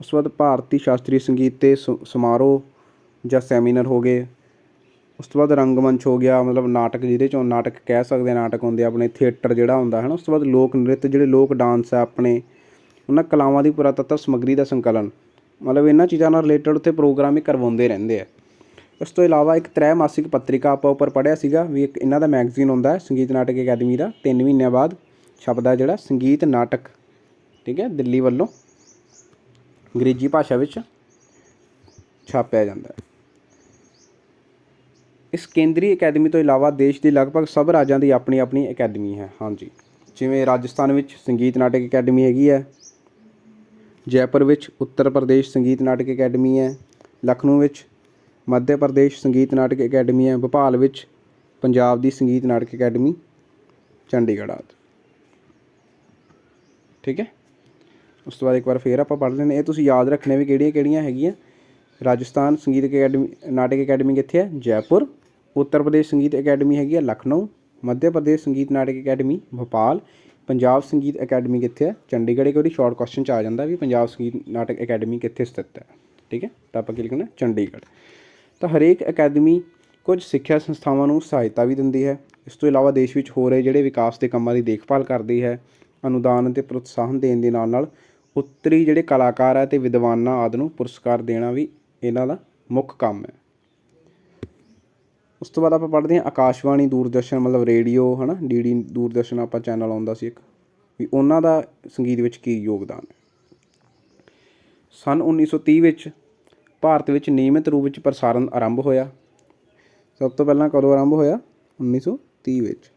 ਉਸ ਤੋਂ ਬਾਅਦ ਭਾਰਤੀ ਸ਼ਾਸਤਰੀ ਸੰਗੀਤ ਤੇ ਸ- ਸਮਾਰੋਹ ਜਾਂ ਸੈਮੀਨਾਰ ਹੋ ਗਏ। ਉਸ ਤੋਂ ਬਾਅਦ ਰੰਗਮੰਚ ਹੋ ਗਿਆ, ਮਤਲਬ ਨਾਟਕ ਜਿਹਦੇ ਚੋਂ ਨਾਟਕ ਕਹਿ ਸਕਦੇ ਆ, ਨਾਟਕ ਹੁੰਦੇ ਆ, ਆਪਣੇ ਥੀਏਟਰ ਜਿਹੜਾ ਹੁੰਦਾ ਹੈ ਨਾ ਉਸ ਤੋਂ ਬਾਅਦ ਲੋਕ ਨ੍ਰਿਤ ਜਿਹੜੇ ਲੋਕ ਡਾਂਸ ਆ ਆਪਣੇ, ਉਹਨਾਂ ਕਲਾਵਾਂ ਦੀ ਪੁਰਾਤੱਤਵ ਸਮੱਗਰੀ ਦਾ ਸੰਕਲਨ। ਮਤਲਬ ਇਹਨਾਂ ਚੀਜ਼ਾਂ ਨਾਲ ਰਿਲੇਟਡ ਉੱਥੇ ਪ੍ਰੋਗਰਾਮ ਹੀ ਕਰਵਾਉਂਦੇ ਰਹਿੰਦੇ ਆ। ਇਸ ਤੋਂ ਇਲਾਵਾ ਇੱਕ ਤ੍ਰੈਮਾਸਿਕ ਪੱਤਰਿਕਾ ਆਪਾਂ ਉੱਪਰ ਪੜ੍ਹਿਆ ਸੀਗਾ, ਵੀ ਇੱਕ ਇਹਨਾਂ ਦਾ ਮੈਗਜ਼ੀਨ ਹੁੰਦਾ ਹੈ, ਸੰਗੀਤ ਨਾਟਕ ਅਕੈਡਮੀ ਦਾ 3 ਮਹੀਨਿਆਂ ਬਾਅਦ ਛਪਦਾ ਜਿਹੜਾ ਸੰਗੀਤ ਨਾਟਕ, ਠੀਕ ਹੈ, ਦਿੱਲੀ ਵੱਲੋਂ। ਅੰਗਰੇਜ਼ੀ ਭਾਸ਼ਾ ਵਿੱਚ ਛਾਪਿਆ ਜਾਂਦਾ ਹੈ। ਇਸ ਕੇਂਦਰੀ ਅਕੈਡਮੀ ਤੋਂ ਇਲਾਵਾ ਦੇਸ਼ ਦੇ ਲਗਭਗ ਸਭ ਰਾਜਾਂ ਦੀ ਆਪਣੀ ਆਪਣੀ ਅਕੈਡਮੀ ਹੈ। ਹਾਂਜੀ, ਜਿਵੇਂ ਰਾਜਸਥਾਨ ਵਿੱਚ ਸੰਗੀਤ ਨਾਟਕ ਅਕੈਡਮੀ ਹੈਗੀ ਹੈ, ਜੈਪੁਰ ਵਿੱਚ ਉੱਤਰ ਪ੍ਰਦੇਸ਼ ਸੰਗੀਤ ਨਾਟਕ ਅਕੈਡਮੀ ਹੈ, ਲਖਨਊ ਵਿੱਚ ਮੱਧ ਪ੍ਰਦੇਸ਼ ਸੰਗੀਤ ਨਾਟਕ ਅਕੈਡਮੀ ਹੈ, ਭੋਪਾਲ ਵਿੱਚ ਪੰਜਾਬ ਦੀ ਸੰਗੀਤ ਨਾਟਕ ਅਕੈਡਮੀ, ਚੰਡੀਗੜ੍ਹ ਆਦਿ। ਠੀਕ ਹੈ? ਉਸ ਤੋਂ ਬਾਅਦ ਇੱਕ ਵਾਰ ਫੇਰ ਆਪਾਂ ਪੜ੍ਹ ਲੈਂਦੇ ਇਹ ਤੁਸੀਂ ਯਾਦ ਰੱਖਣੇ ਵੀ ਕਿਹੜੀਆਂ ਕਿਹੜੀਆਂ ਹੈਗੀਆਂ। ਰਾਜਸਥਾਨ ਸੰਗੀਤ ਅਕੈਡਮੀ, ਨਾਟਕ ਅਕੈਡਮੀ ਕਿੱਥੇ ਹੈ ਜੈਪੁਰ। ਉੱਤਰ ਪ੍ਰਦੇਸ਼ ਸੰਗੀਤ ਅਕੈਡਮੀ ਹੈਗੀ ਹੈ ਲਖਨਊ। ਮੱਧ ਪ੍ਰਦੇਸ਼ ਸੰਗੀਤ ਨਾਟਕ ਅਕੈਡਮੀ, ਭੋਪਾਲ। ਪੰਜਾਬ ਸੰਗੀਤ ਅਕੈਡਮੀ ਕਿੱਥੇ ਹੈ ਚੰਡੀਗੜ੍ਹ। ਇੱਕ ਉਹਦੀ ਸ਼ਾਰਟ ਕੁਐਸਚਨ ਚ ਆ ਜਾਂਦਾ ਵੀ ਪੰਜਾਬ ਸੰਗੀਤ ਨਾਟਕ ਅਕੈਡਮੀ ਕਿੱਥੇ ਸਥਿਤ ਹੈ। ਠੀਕ ਹੈ? ਤਾਂ ਆਪਾਂ ਕੀ ਲਿਖਣਾ? ਚੰਡੀਗੜ੍ਹ। ਤਾਂ ਹਰੇਕ ਅਕੈਡਮੀ ਕੁਝ ਸਿੱਖਿਆ ਸੰਸਥਾਵਾਂ ਨੂੰ ਸਹਾਇਤਾ ਵੀ ਦਿੰਦੀ ਹੈ। ਇਸ ਤੋਂ ਇਲਾਵਾ ਦੇਸ਼ ਵਿੱਚ ਹੋ ਰਹੇ ਜਿਹੜੇ ਵਿਕਾਸ ਦੇ ਕੰਮਾਂ ਦੀ ਦੇਖਭਾਲ ਕਰਦੀ ਹੈ। ਅਨੁਦਾਨ ਅਤੇ ਪ੍ਰੋਤਸਾਹਨ ਦੇਣ ਦੇ ਨਾਲ ਨਾਲ ਉੱਤਰੀ ਜਿਹੜੇ ਕਲਾਕਾਰ ਹੈ ਅਤੇ ਵਿਦਵਾਨਾਂ ਆਦਿ ਨੂੰ ਪੁਰਸਕਾਰ ਦੇਣਾ ਵੀ ਇਹਨਾਂ ਦਾ ਮੁੱਖ ਕੰਮ ਹੈ। ਉਸ ਤੋਂ ਬਾਅਦ ਆਪਾਂ ਪੜ੍ਹਦੇ ਹਾਂ ਆਕਾਸ਼ਵਾਣੀ ਦੂਰਦਰਸ਼ਨ, ਮਤਲਬ ਰੇਡੀਓ ਹੈ ਹਨਾ ਡੀਡੀ ਦੂਰਦਰਸ਼ਨ ਆਪਾਂ ਚੈਨਲ ਆਉਂਦਾ ਸੀ ਇੱਕ, ਵੀ ਉਹਨਾਂ ਦਾ ਸੰਗੀਤ ਵਿੱਚ ਕੀ ਯੋਗਦਾਨ ਹੈ। ਸਨ 1930 ਵਿੱਚ ਭਾਰਤ ਵਿੱਚ ਨਿਯਮਿਤ ਰੂਪ ਵਿੱਚ ਪ੍ਰਸਾਰਣ ਆਰੰਭ ਹੋਇਆ। ਸਭ ਤੋਂ ਪਹਿਲਾਂ ਕਦੋਂ ਆਰੰਭ ਹੋਇਆ? 1930 ਵਿੱਚ।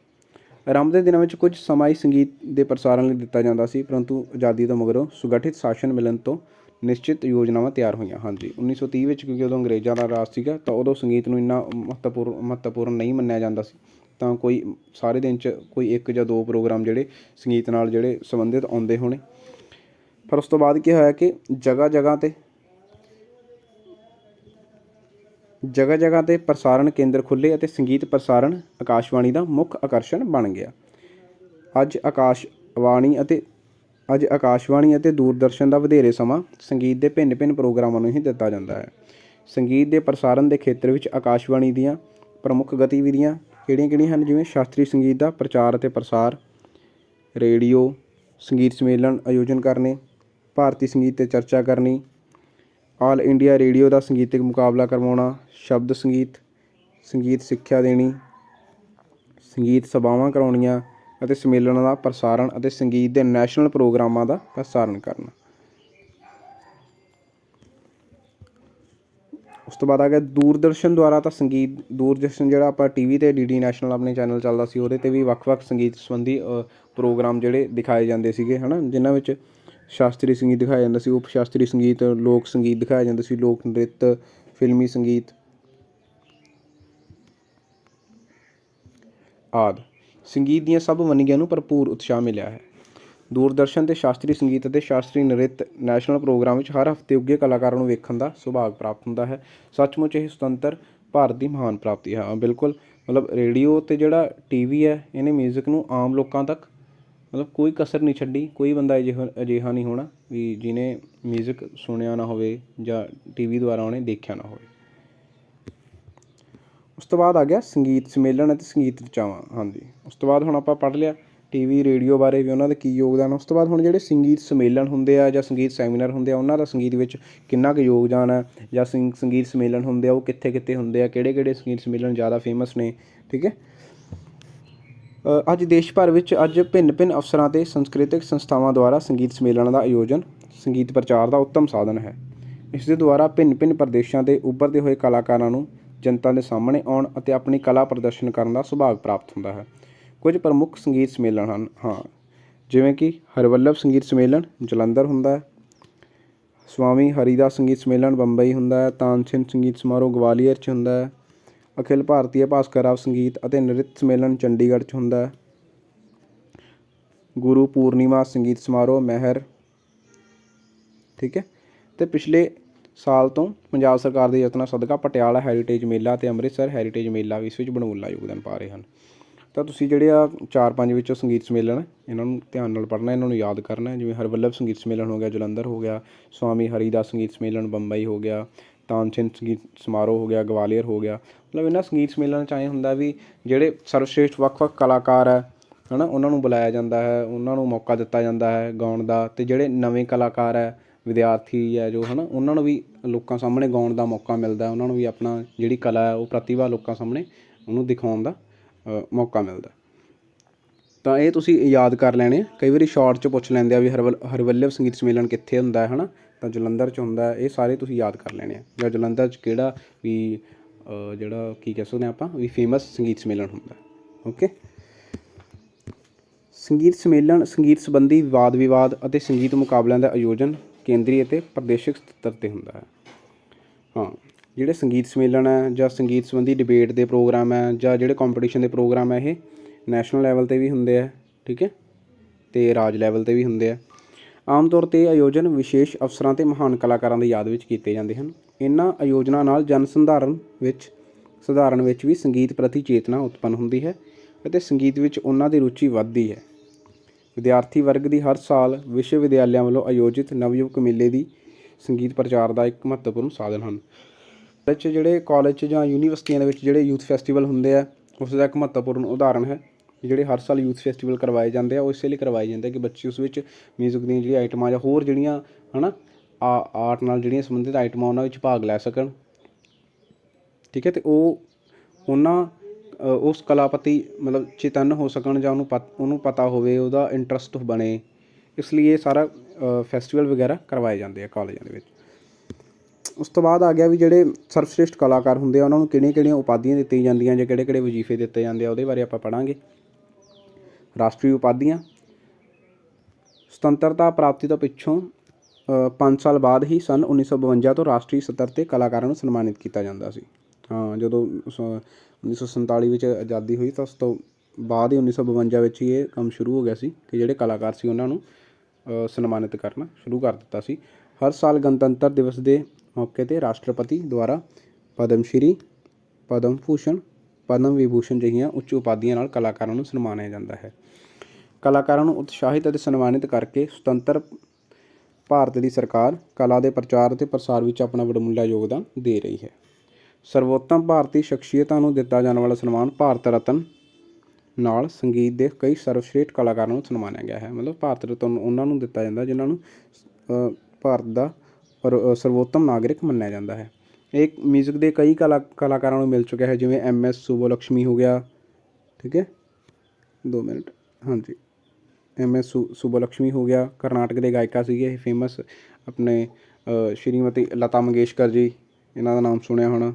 ਆਰੰਭ ਦੇ ਦਿਨਾਂ ਵਿੱਚ ਕੁਝ ਸਮਾਂ ਹੀ ਸੰਗੀਤ ਦੇ ਪ੍ਰਸਾਰਣ ਲਈ ਦਿੱਤਾ ਜਾਂਦਾ ਸੀ, ਪਰੰਤੂ ਆਜ਼ਾਦੀ ਤੋਂ ਮਗਰੋਂ ਸੁਗਠਿਤ ਸ਼ਾਸਨ ਮਿਲਣ ਤੋਂ ਨਿਸ਼ਚਿਤ ਯੋਜਨਾਵਾਂ ਤਿਆਰ ਹੋਈਆਂ। ਹਾਂਜੀ 1930 ਵਿੱਚ ਕਿਉਂਕਿ ਉਦੋਂ ਅੰਗਰੇਜ਼ਾਂ ਦਾ ਰਾਜ ਸੀਗਾ, ਤਾਂ ਉਦੋਂ ਸੰਗੀਤ ਨੂੰ ਇੰਨਾ ਮਹੱਤਵਪੂਰਨ ਮਹੱਤਵਪੂਰਨ ਨਹੀਂ ਮੰਨਿਆ ਜਾਂਦਾ ਸੀ। ਤਾਂ ਕੋਈ ਸਾਰੇ ਦਿਨ 'ਚ ਕੋਈ ਇੱਕ ਜਾਂ ਦੋ ਪ੍ਰੋਗਰਾਮ ਜਿਹੜੇ ਸੰਗੀਤ ਨਾਲ ਜਿਹੜੇ ਸੰਬੰਧਿਤ ਆਉਂਦੇ ਹੋਣੇ। ਪਰ ਉਸ ਤੋਂ ਬਾਅਦ ਕੀ ਹੋਇਆ ਕਿ ਜਗ੍ਹਾ ਜਗ੍ਹਾ ਤੇ ਜਗ੍ਹਾ ਜਗ੍ਹਾ ਤੇ ਪ੍ਰਸਾਰਣ ਕੇਂਦਰ ਖੁੱਲੇ ਅਤੇ ਸੰਗੀਤ ਪ੍ਰਸਾਰਣ ਆਕਾਸ਼ਵਾਣੀ ਦਾ ਮੁੱਖ ਆਕਰਸ਼ਣ ਬਣ ਗਿਆ। ਅੱਜ ਆਕਾਸ਼ਵਾਣੀ ਅਤੇ ਅੱਜ ਆਕਾਸ਼ਵਾਣੀ ਅਤੇ ਦੂਰਦਰਸ਼ਨ ਦਾ ਵਧੇਰੇ ਸਮਾਂ ਸੰਗੀਤ ਦੇ ਭਿੰਨ-ਭਿੰਨ ਪ੍ਰੋਗਰਾਮਾਂ ਨੂੰ ਹੀ ਦਿੱਤਾ ਜਾਂਦਾ ਹੈ। ਸੰਗੀਤ ਦੇ ਪ੍ਰਸਾਰਣ ਦੇ ਖੇਤਰ ਵਿੱਚ ਆਕਾਸ਼ਵਾਣੀ ਦੀਆਂ ਪ੍ਰਮੁੱਖ ਗਤੀਵਿਧੀਆਂ ਕਿਹੜੀਆਂ-ਕਿਹੜੀਆਂ ਹਨ? ਜਿਵੇਂ ਸ਼ਾਸਤਰੀ ਸੰਗੀਤ ਦਾ ਪ੍ਰਚਾਰ ਅਤੇ ਪ੍ਰਸਾਰ, ਰੇਡੀਓ, ਸੰਗੀਤ ਸੰਮੇਲਨ ਆਯੋਜਨ ਕਰਨੇ, ਭਾਰਤੀ ਸੰਗੀਤ ਤੇ ਚਰਚਾ ਕਰਨੀ ਆਲ ਇੰਡੀਆ ਰੇਡੀਓ ਦਾ ਸੰਗੀਤਕ ਮੁਕਾਬਲਾ ਕਰਵਾਉਣਾ, ਸ਼ਬਦ ਸੰਗੀਤ ਸੰਗੀਤ ਸਿੱਖਿਆ ਦੇਣੀ, ਸੰਗੀਤ ਸਭਾਵਾਂ ਕਰਾਉਣੀਆਂ ਅਤੇ ਸੰਮੇਲਨਾਂ ਦਾ ਪ੍ਰਸਾਰਣ ਅਤੇ ਸੰਗੀਤ ਦੇ ਨੈਸ਼ਨਲ ਪ੍ਰੋਗਰਾਮਾਂ ਦਾ ਪ੍ਰਸਾਰਣ ਕਰਨਾ। ਉਸ ਤੋਂ ਬਾਅਦ ਆ ਗਿਆ ਦੂਰਦਰਸ਼ਨ ਦੁਆਰਾ ਤਾਂ ਸੰਗੀਤ, ਦੂਰਦਰਸ਼ਨ ਜਿਹੜਾ ਆਪਾਂ ਟੀਵੀ ਤੇ ਡੀਡੀ ਨੈਸ਼ਨਲ ਆਪਣੇ ਚੈਨਲ ਚੱਲਦਾ ਸੀ, ਉਹਦੇ ਤੇ ਵੀ ਵੱਖ-ਵੱਖ ਸੰਗੀਤ ਸੰਬੰਧੀ ਪ੍ਰੋਗਰਾਮ ਜਿਹੜੇ ਦਿਖਾਏ ਜਾਂਦੇ ਸੀਗੇ, ਹਨਾ? ਜਿਨ੍ਹਾਂ ਵਿੱਚ ਸ਼ਾਸਤਰੀ ਸੰਗੀਤ ਦਿਖਾਇਆ ਜਾਂਦਾ ਸੀ ਉਪ ਸ਼ਾਸਤਰੀ ਸੰਗੀਤ, ਲੋਕ ਸੰਗੀਤ ਦਿਖਾਇਆ ਜਾਂਦਾ ਸੀ, ਲੋਕ ਨ੍ਰਿਤ, ਫਿਲਮੀ ਸੰਗੀਤ ਆਦਿ। ਸੰਗੀਤ ਦੀਆਂ ਸਭ ਵੰਨਗੀਆਂ ਨੂੰ ਭਰਪੂਰ ਉਤਸ਼ਾਹ ਮਿਲਿਆ ਹੈ। ਦੂਰਦਰਸ਼ਨ ਤੇ ਸ਼ਾਸਤਰੀ ਸੰਗੀਤ ਅਤੇ ਸ਼ਾਸਤਰੀ ਨ੍ਰਿਤ ਨੈਸ਼ਨਲ ਪ੍ਰੋਗਰਾਮ ਵਿੱਚ ਹਰ ਹਫ਼ਤੇ ਉੱਗੇ ਕਲਾਕਾਰਾਂ ਨੂੰ ਵੇਖਣ ਦਾ ਸੁਭਾਗ ਪ੍ਰਾਪਤ ਹੁੰਦਾ ਹੈ। ਸੱਚਮੁੱਚ ਇਹ ਸੁਤੰਤਰ ਭਾਰਤ ਦੀ ਮਹਾਨ ਪ੍ਰਾਪਤੀ ਹੈ। ਬਿਲਕੁਲ। ਮਤਲਬ ਰੇਡੀਓ ਤੇ ਜਿਹੜਾ ਟੀਵੀ ਹੈ, ਇਹਨੇ 뮤직 ਨੂੰ ਆਮ ਲੋਕਾਂ ਤੱਕ ਮਤਲਬ ਕੋਈ ਕਸਰ ਨਹੀਂ ਛੱਡੀ, ਕੋਈ ਬੰਦਾ ਅਜਿਹਾ ਅਜਿਹਾ ਨਹੀਂ ਹੋਣਾ ਵੀ ਜਿਹਨੇ ਮਿਊਜ਼ਿਕ ਸੁਣਿਆ ਨਾ ਹੋਵੇ ਜਾਂ ਟੀਵੀ ਦੁਆਰਾ ਉਹਨੇ ਦੇਖਿਆ ਨਾ ਹੋਵੇ। ਉਸ ਤੋਂ ਬਾਅਦ ਆ ਗਿਆ ਸੰਗੀਤ ਸੰਮੇਲਨ ਅਤੇ ਸੰਗੀਤ ਰਚਾਵਾਂ, ਹਾਂਜੀ। ਉਸ ਤੋਂ ਬਾਅਦ ਹੁਣ ਆਪਾਂ ਪੜ੍ਹ ਲਿਆ ਟੀਵੀ ਰੇਡੀਓ ਬਾਰੇ ਵੀ ਉਹਨਾਂ ਦਾ ਕੀ ਯੋਗਦਾਨ ਉਸ ਤੋਂ ਬਾਅਦ ਹੁਣ ਜਿਹੜੇ ਸੰਗੀਤ ਸੰਮੇਲਨ ਹੁੰਦੇ ਆ ਜਾਂ ਸੰਗੀਤ ਸੈਮੀਨਾਰ ਹੁੰਦੇ ਆ, ਉਹਨਾਂ ਦਾ ਸੰਗੀਤ ਵਿੱਚ ਕਿੰਨਾ ਕੁ ਯੋਗਦਾਨ ਹੈ ਜਾਂ ਸੰਗੀਤ ਸੰਮੇਲਨ ਹੁੰਦੇ ਆ, ਉਹ ਕਿੱਥੇ ਕਿੱਥੇ ਹੁੰਦੇ ਆ ਕਿਹੜੇ ਕਿਹੜੇ ਸੰਗੀਤ ਸੰਮੇਲਨ ਜ਼ਿਆਦਾ ਫੇਮਸ ਨੇ, ਠੀਕ ਹੈ? ਅੱਜ ਦੇਸ਼ ਭਰ ਵਿੱਚ ਅੱਜ ਭਿੰਨ-ਭਿੰਨ ਅਵਸਰਾਂ ਤੇ ਸੰਸਕ੍ਰਿਤਿਕ ਸੰਸਥਾਵਾਂ ਦੁਆਰਾ ਸੰਗੀਤ ਸੰਮੇਲਨਾਂ ਦਾ ਆਯੋਜਨ, ਸੰਗੀਤ ਪ੍ਰਚਾਰ ਦਾ ਉੱਤਮ ਸਾਧਨ ਹੈ। ਇਸ ਦੇ ਦੁਆਰਾ ਭਿੰਨ-ਭਿੰਨ ਪ੍ਰਦੇਸ਼ਾਂ ਦੇ ਉੱਭਰਦੇ ਹੋਏ ਕਲਾਕਾਰਾਂ ਨੂੰ ਜਨਤਾ ਦੇ ਸਾਹਮਣੇ ਆਉਣ ਅਤੇ ਆਪਣੀ ਕਲਾ ਪ੍ਰਦਰਸ਼ਨ ਕਰਨ ਦਾ ਸੁਭਾਗ ਪ੍ਰਾਪਤ ਹੁੰਦਾ ਹੈ। ਕੁਝ ਪ੍ਰਮੁੱਖ ਸੰਗੀਤ ਸੰਮੇਲਨ ਹਨ, ਹਾਂ, ਜਿਵੇਂ ਕਿ ਹਰਵੱਲਭ ਸੰਗੀਤ ਸੰਮੇਲਨ ਜਲੰਧਰ ਹੁੰਦਾ ਹੈ, ਸਵਾਮੀ ਹਰੀਦਾਸ ਸੰਗੀਤ ਸੰਮੇਲਨ ਬੰਬਈ ਹੁੰਦਾ ਹੈ, ਤਾਨਸੇਨ ਸੰਗੀਤ ਸਮਾਰੋਹ ਗਵਾਲੀਅਰ 'ਚ ਹੁੰਦਾ ਹੈ ਅਖਿਲ ਭਾਰਤੀ ਭਾਸਕਰ ਰਾਵ ਸੰਗੀਤ ਅਤੇ ਨ੍ਰਿਤ ਸੰਮੇਲਨ ਚੰਡੀਗੜ੍ਹ 'ਚ ਹੁੰਦਾ ਹੈ। ਗੁਰੂ ਪੂਰਨਿਮਾ ਸੰਗੀਤ ਸਮਾਰੋਹ, ਮਹਿਰ, ਠੀਕ ਹੈ? ਤੇ ਪਿਛਲੇ ਸਾਲ ਤੋਂ ਪੰਜਾਬ ਸਰਕਾਰ ਦੇ ਯਤਨਾਂ ਸਦਕਾ ਪਟਿਆਲਾ ਹੈਰੀਟੇਜ ਮੇਲਾ ਤੇ ਅੰਮ੍ਰਿਤਸਰ ਹੈਰੀਟੇਜ ਮੇਲਾ ਵੀ ਇਸ ਵਿੱਚ ਬਣਾਉਣ ਯੋਗਦਾਨ ਪਾ ਰਹੇ ਹਨ। ਤਾਂ ਤੁਸੀਂ ਜਿਹੜੇ ਆ ਚਾਰ ਪੰਜ ਵਿੱਚੋਂ ਸੰਗੀਤ ਸੰਮੇਲਨ, ਇਹਨਾਂ ਨੂੰ ਧਿਆਨ ਨਾਲ ਪੜ੍ਹਨਾ, ਇਹਨਾਂ ਨੂੰ ਯਾਦ ਕਰਨਾ, ਜਿਵੇਂ ਹਰਵੱਲਭ ਸੰਗੀਤ ਸੰਮੇਲਨ ਹੋ ਗਿਆ, ਜਲੰਧਰ ਹੋ ਗਿਆ, ਸਵਾਮੀ ਹਰੀਦਾਸ ਸੰਗੀਤ ਸੰਮੇਲਨ, ਬੰਬਈ ਹੋ ਗਿਆ, ਤਾਨਸੇਨ ਸੰਗੀਤ ਸਮਾਰੋਹ ਹੋ ਗਿਆ, ਗਵਾਲੀਅਰ ਹੋ ਗਿਆ ਮਤਲਬ ਇਹਨਾਂ ਸੰਗੀਤ ਸੰਮੇਲਨ 'ਚ ਐਂ ਹੁੰਦਾ ਵੀ ਜਿਹੜੇ ਸਰਵਸ਼੍ਰੇਸ਼ਠ ਵੱਖ-ਵੱਖ ਕਲਾਕਾਰ ਹੈ ਹੈ ਨਾ ਉਹਨਾਂ ਨੂੰ ਬੁਲਾਇਆ ਜਾਂਦਾ ਹੈ, ਉਹਨਾਂ ਨੂੰ ਮੌਕਾ ਦਿੱਤਾ ਜਾਂਦਾ ਹੈ ਗਾਉਣ ਦਾ ਅਤੇ ਜਿਹੜੇ ਨਵੇਂ ਕਲਾਕਾਰ ਹੈ, ਵਿਦਿਆਰਥੀ ਹੈ ਜੋ ਹੈ ਨਾ ਉਹਨਾਂ ਨੂੰ ਵੀ ਲੋਕਾਂ ਸਾਹਮਣੇ ਗਾਉਣ ਦਾ ਮੌਕਾ ਮਿਲਦਾ ਉਹਨਾਂ ਨੂੰ ਵੀ ਆਪਣਾ ਜਿਹੜੀ ਕਲਾ ਹੈ, ਉਹ ਪ੍ਰਤਿਭਾ ਲੋਕਾਂ ਸਾਹਮਣੇ ਉਹਨੂੰ ਦਿਖਾਉਣ ਦਾ ਮੌਕਾ ਮਿਲਦਾ ਤਾਂ ਇਹ ਤੁਸੀਂ ਯਾਦ ਕਰ ਲੈਣੇ ਕਈ ਵਾਰੀ ਸ਼ਾਰਟ 'ਚ ਪੁੱਛ ਲੈਂਦੇ ਆ ਵੀ ਹਰਵਲ ਹਰਵੱਲਭ ਸੰਗੀਤ ਸੰਮੇਲਨ ਕਿੱਥੇ ਹੁੰਦਾ ਹੈ, ਹਨਾ, ਤਾਂ ਜਲੰਧਰ 'ਚ ਹੁੰਦਾ ਇਹ ਸਾਰੇ ਤੁਸੀਂ ਯਾਦ ਕਰ ਲੈਣੇ ਆ, ਜਾਂ ਜਲੰਧਰ 'ਚ ਕਿਹੜਾ ਵੀ ਜਿਹੜਾ ਕੀ ਕਹਿ ਸਕਦੇ ਹਾਂ ਆਪਾਂ, ਵੀ ਫੇਮਸ ਸੰਗੀਤ ਸੰਮੇਲਨ ਹੁੰਦਾ। ਓਕੇ ਸੰਗੀਤ ਸੰਮੇਲਨ, ਸੰਗੀਤ ਸੰਬੰਧੀ ਵਾਦ ਵਿਵਾਦ ਅਤੇ ਸੰਗੀਤ ਮੁਕਾਬਲਿਆਂ ਦਾ ਆਯੋਜਨ ਕੇਂਦਰੀ ਅਤੇ ਪ੍ਰਦੇਸ਼ਿਕ ਸਤਰ ਤੇ ਹੁੰਦਾ ਹੈ। ਹਾਂ, ਜਿਹੜੇ ਸੰਗੀਤ ਸੰਮੇਲਨ ਹੈ ਜਾਂ ਸੰਗੀਤ ਸੰਬੰਧੀ ਡਿਬੇਟ ਦੇ ਪ੍ਰੋਗਰਾਮ ਹੈ ਜਾਂ ਜਿਹੜੇ ਕੰਪੀਟੀਸ਼ਨ ਦੇ ਪ੍ਰੋਗਰਾਮ ਹੈ, ਇਹ ਨੈਸ਼ਨਲ ਲੈਵਲ ਤੇ ਵੀ ਹੁੰਦੇ ਆ ਠੀਕ ਹੈ? ਤੇ ਰਾਜ ਲੈਵਲ ਤੇ ਵੀ ਹੁੰਦੇ ਆ ਆਮ ਤੌਰ ਤੇ ਇਹ ਆਯੋਜਨ ਵਿਸ਼ੇਸ਼ ਅਫਸਰਾਂ ਤੇ ਮਹਾਨ ਕਲਾਕਾਰਾਂ ਦੀ ਯਾਦ ਵਿੱਚ ਕੀਤੇ ਜਾਂਦੇ ਹਨ। ਇਹਨਾਂ ਆਯੋਜਨਾਂ ਨਾਲ ਜਨ ਸੰਧਾਰਨ ਵਿੱਚ, ਸਧਾਰਨ ਵਿੱਚ ਵੀ ਸੰਗੀਤ ਪ੍ਰਤੀ ਚੇਤਨਾ ਉਤਪੰਨ ਹੁੰਦੀ ਹੈ ਅਤੇ ਸੰਗੀਤ ਵਿੱਚ ਉਹਨਾਂ ਦੀ ਰੁਚੀ ਵੱਧਦੀ ਹੈ। ਵਿਦਿਆਰਥੀ ਵਰਗ ਦੀ ਹਰ ਸਾਲ ਵਿਸ਼ਵ ਵਿਦਿਆਲਿਆਂ ਵੱਲੋਂ ਆਯੋਜਿਤ ਨਵਯੁਵਕ ਮੇਲੇ ਦੀ ਸੰਗੀਤ ਪ੍ਰਚਾਰ ਦਾ ਇੱਕ ਮਹੱਤਵਪੂਰਨ ਸਾਧਨ ਹਨ। ਵਿੱਚ ਜਿਹੜੇ ਕਾਲਜ 'ਚ ਜਾਂ ਯੂਨੀਵਰਸਿਟੀਆਂ ਦੇ ਵਿੱਚ ਜਿਹੜੇ ਯੂਥ ਫੈਸਟੀਵਲ ਹੁੰਦੇ ਆ, ਉਸ ਦਾ ਇੱਕ ਮਹੱਤਵਪੂਰਨ ਉਦਾਹਰਣ ਹੈ। ਜਿਹੜੇ ਹਰ ਸਾਲ ਯੂਥ ਫੈਸਟੀਵਲ ਕਰਵਾਏ ਜਾਂਦੇ ਆ, ਉਹ ਇਸੇ ਲਈ ਕਰਵਾਏ ਜਾਂਦੇ ਕਿ ਬੱਚੇ ਉਸ ਵਿੱਚ ਮਿਊਜ਼ਿਕ ਦੀਆਂ ਜਿਹੜੀਆਂ ਆਈਟਮਾਂ ਜਾਂ ਹੋਰ ਜਿਹੜੀਆਂ ਹਨਾ ਆ ਆਰਟ ਨਾਲ ਜਿਹੜੀਆਂ ਸੰਬੰਧਿਤ ਆਈਟਮਾਂ ਉਹਨਾਂ ਵਿੱਚ ਭਾਗ ਲੈ ਸਕਣ। ਠੀਕ ਹੈ ਅਤੇ ਉਹ ਉਹਨਾਂ ਉਸ ਕਲਾ ਪ੍ਰਤੀ ਮਤਲਬ ਚੇਤੰਨ ਹੋ ਸਕਣ ਜਾਂ ਉਹਨੂੰ ਪਤ, ਉਹਨੂੰ ਪਤਾ ਹੋਵੇ, ਉਹਦਾ ਇੰਟਰਸਟ ਬਣੇ। ਇਸ ਲਈ ਇਹ ਸਾਰਾ ਫੈਸਟੀਵਲ ਵਗੈਰਾ ਕਰਵਾਏ ਜਾਂਦੇ ਆ ਕਾਲਜਾਂ ਦੇ ਵਿੱਚ। ਉਸ ਤੋਂ ਬਾਅਦ ਆ ਗਿਆ ਵੀ ਜਿਹੜੇ ਸਰਵਸ਼੍ਰੇਸ਼ਟ ਕਲਾਕਾਰ ਹੁੰਦੇ ਆ, ਉਹਨਾਂ ਨੂੰ ਕਿਹੜੀਆਂ ਕਿਹੜੀਆਂ ਉਪਾਧੀਆਂ ਦਿੱਤੀਆਂ ਜਾਂਦੀਆਂ ਜਾਂ ਕਿਹੜੇ ਕਿਹੜੇ ਵਜ਼ੀਫੇ ਦਿੱਤੇ ਜਾਂਦੇ ਆ, ਉਹਦੇ ਬਾਰੇ ਆਪਾਂ ਪੜਾਂਗੇ ਰਾਸ਼ਟਰੀ ਉਪਾਧੀਆਂ, ਸੁਤੰਤਰਤਾ ਪ੍ਰਾਪਤੀ ਤੋਂ ਪਿੱਛੋਂ 5 ਸਾਲ ਬਾਅਦ ਹੀ ਸਨ 1952 ਤੋਂ ਰਾਸ਼ਟਰੀ ਸਤਰ ਤੇ ਕਲਾਕਾਰਾਂ ਨੂੰ ਸਨਮਾਨਿਤ ਕੀਤਾ ਜਾਂਦਾ ਸੀ। ਹਾਂ, ਜਦੋਂ ਸ- 1947 ਵਿੱਚ ਆਜ਼ਾਦੀ ਹੋਈ ਤਾਂ ਉਸ ਤੋਂ ਬਾਅਦ ਹੀ 1952 ਵਿੱਚ ਹੀ ਇਹ ਕੰਮ ਸ਼ੁਰੂ ਹੋ ਗਿਆ ਸੀ ਕਿ ਜਿਹੜੇ ਕਲਾਕਾਰ ਸੀ ਉਹਨਾਂ ਨੂੰ ਸਨਮਾਨਿਤ ਕਰਨਾ ਸ਼ੁਰੂ ਕਰ ਦਿੱਤਾ ਸੀ। ਹਰ ਸਾਲ ਗਣਤੰਤਰ ਦਿਵਸ ਦੇ ਮੌਕੇ ਤੇ ਰਾਸ਼ਟਰਪਤੀ ਦੁਆਰਾ ਪਦਮ ਸ਼੍ਰੀ, ਪਦਮ ਭੂਸ਼ਣ, ਪਦਮ ਵਿਭੂਸ਼ਣ ਜਿਹੀਆਂ ਉੱਚ ਉਪਾਧੀਆਂ ਨਾਲ ਕਲਾਕਾਰਾਂ ਨੂੰ ਸਨਮਾਨਿਆ ਜਾਂਦਾ ਹੈ। ਕਲਾਕਾਰਾਂ ਨੂੰ ਉਤਸ਼ਾਹਿਤ ਅਤੇ ਸਨਮਾਨਿਤ ਕਰਕੇ ਸੁਤੰਤਰ ਭਾਰਤ ਦੀ ਸਰਕਾਰ ਕਲਾ ਦੇ ਪ੍ਰਚਾਰ ਅਤੇ ਪ੍ਰਸਾਰ ਵਿੱਚ ਆਪਣਾ ਵਡਮੁੱਲਾ ਯੋਗਦਾਨ ਦੇ ਰਹੀ ਹੈ। ਸਰਵੋਤਮ ਭਾਰਤੀ ਸ਼ਖਸੀਅਤਾਂ ਨੂੰ ਦਿੱਤਾ ਜਾਣ ਵਾਲਾ ਸਨਮਾਨ ਭਾਰਤ ਰਤਨ ਨਾਲ ਸੰਗੀਤ ਦੇ ਕਈ ਸਰਵਸ਼੍ਰੇਸ਼ਟ ਕਲਾਕਾਰਾਂ ਨੂੰ ਸਨਮਾਨਿਆ ਗਿਆ ਹੈ। ਮਤਲਬ ਭਾਰਤ ਰਤਨ ਉਹਨਾਂ ਨੂੰ ਦਿੱਤਾ ਜਾਂਦਾ ਜਿਨ੍ਹਾਂ ਨੂੰ ਭਾਰਤ ਦਾ ਪਰ- ਸਰਵੋਤਮ ਨਾਗਰਿਕ ਮੰਨਿਆ ਜਾਂਦਾ ਹੈ। ਇਹ ਮਿਊਜ਼ਿਕ ਦੇ ਕਈ ਕਲਾ, ਕਲਾਕਾਰਾਂ ਨੂੰ ਮਿਲ ਚੁੱਕਿਆ ਹੈ, ਜਿਵੇਂ ਐਮ ਐਸ ਸੁਬੋਲਕਸ਼ਮੀ ਹੋ ਗਿਆ। ਠੀਕ ਹੈ? 2 ਮਿੰਟ। ਹਾਂਜੀ। ਐਮ ਐਸ ਸੁਬਲਕਸ਼ਮੀ ਹੋ ਗਿਆ, ਕਰਨਾਟਕ ਦੇ ਗਾਇਕਾ ਸੀਗੇ, ਇਹ ਫੇਮਸ ਆਪਣੇ ਸ਼੍ਰੀਮਤੀ ਲਤਾ ਮੰਗੇਸ਼ਕਰ ਜੀ, ਇਹਨਾਂ ਦਾ ਨਾਮ ਸੁਣਿਆ ਹੋਣਾ,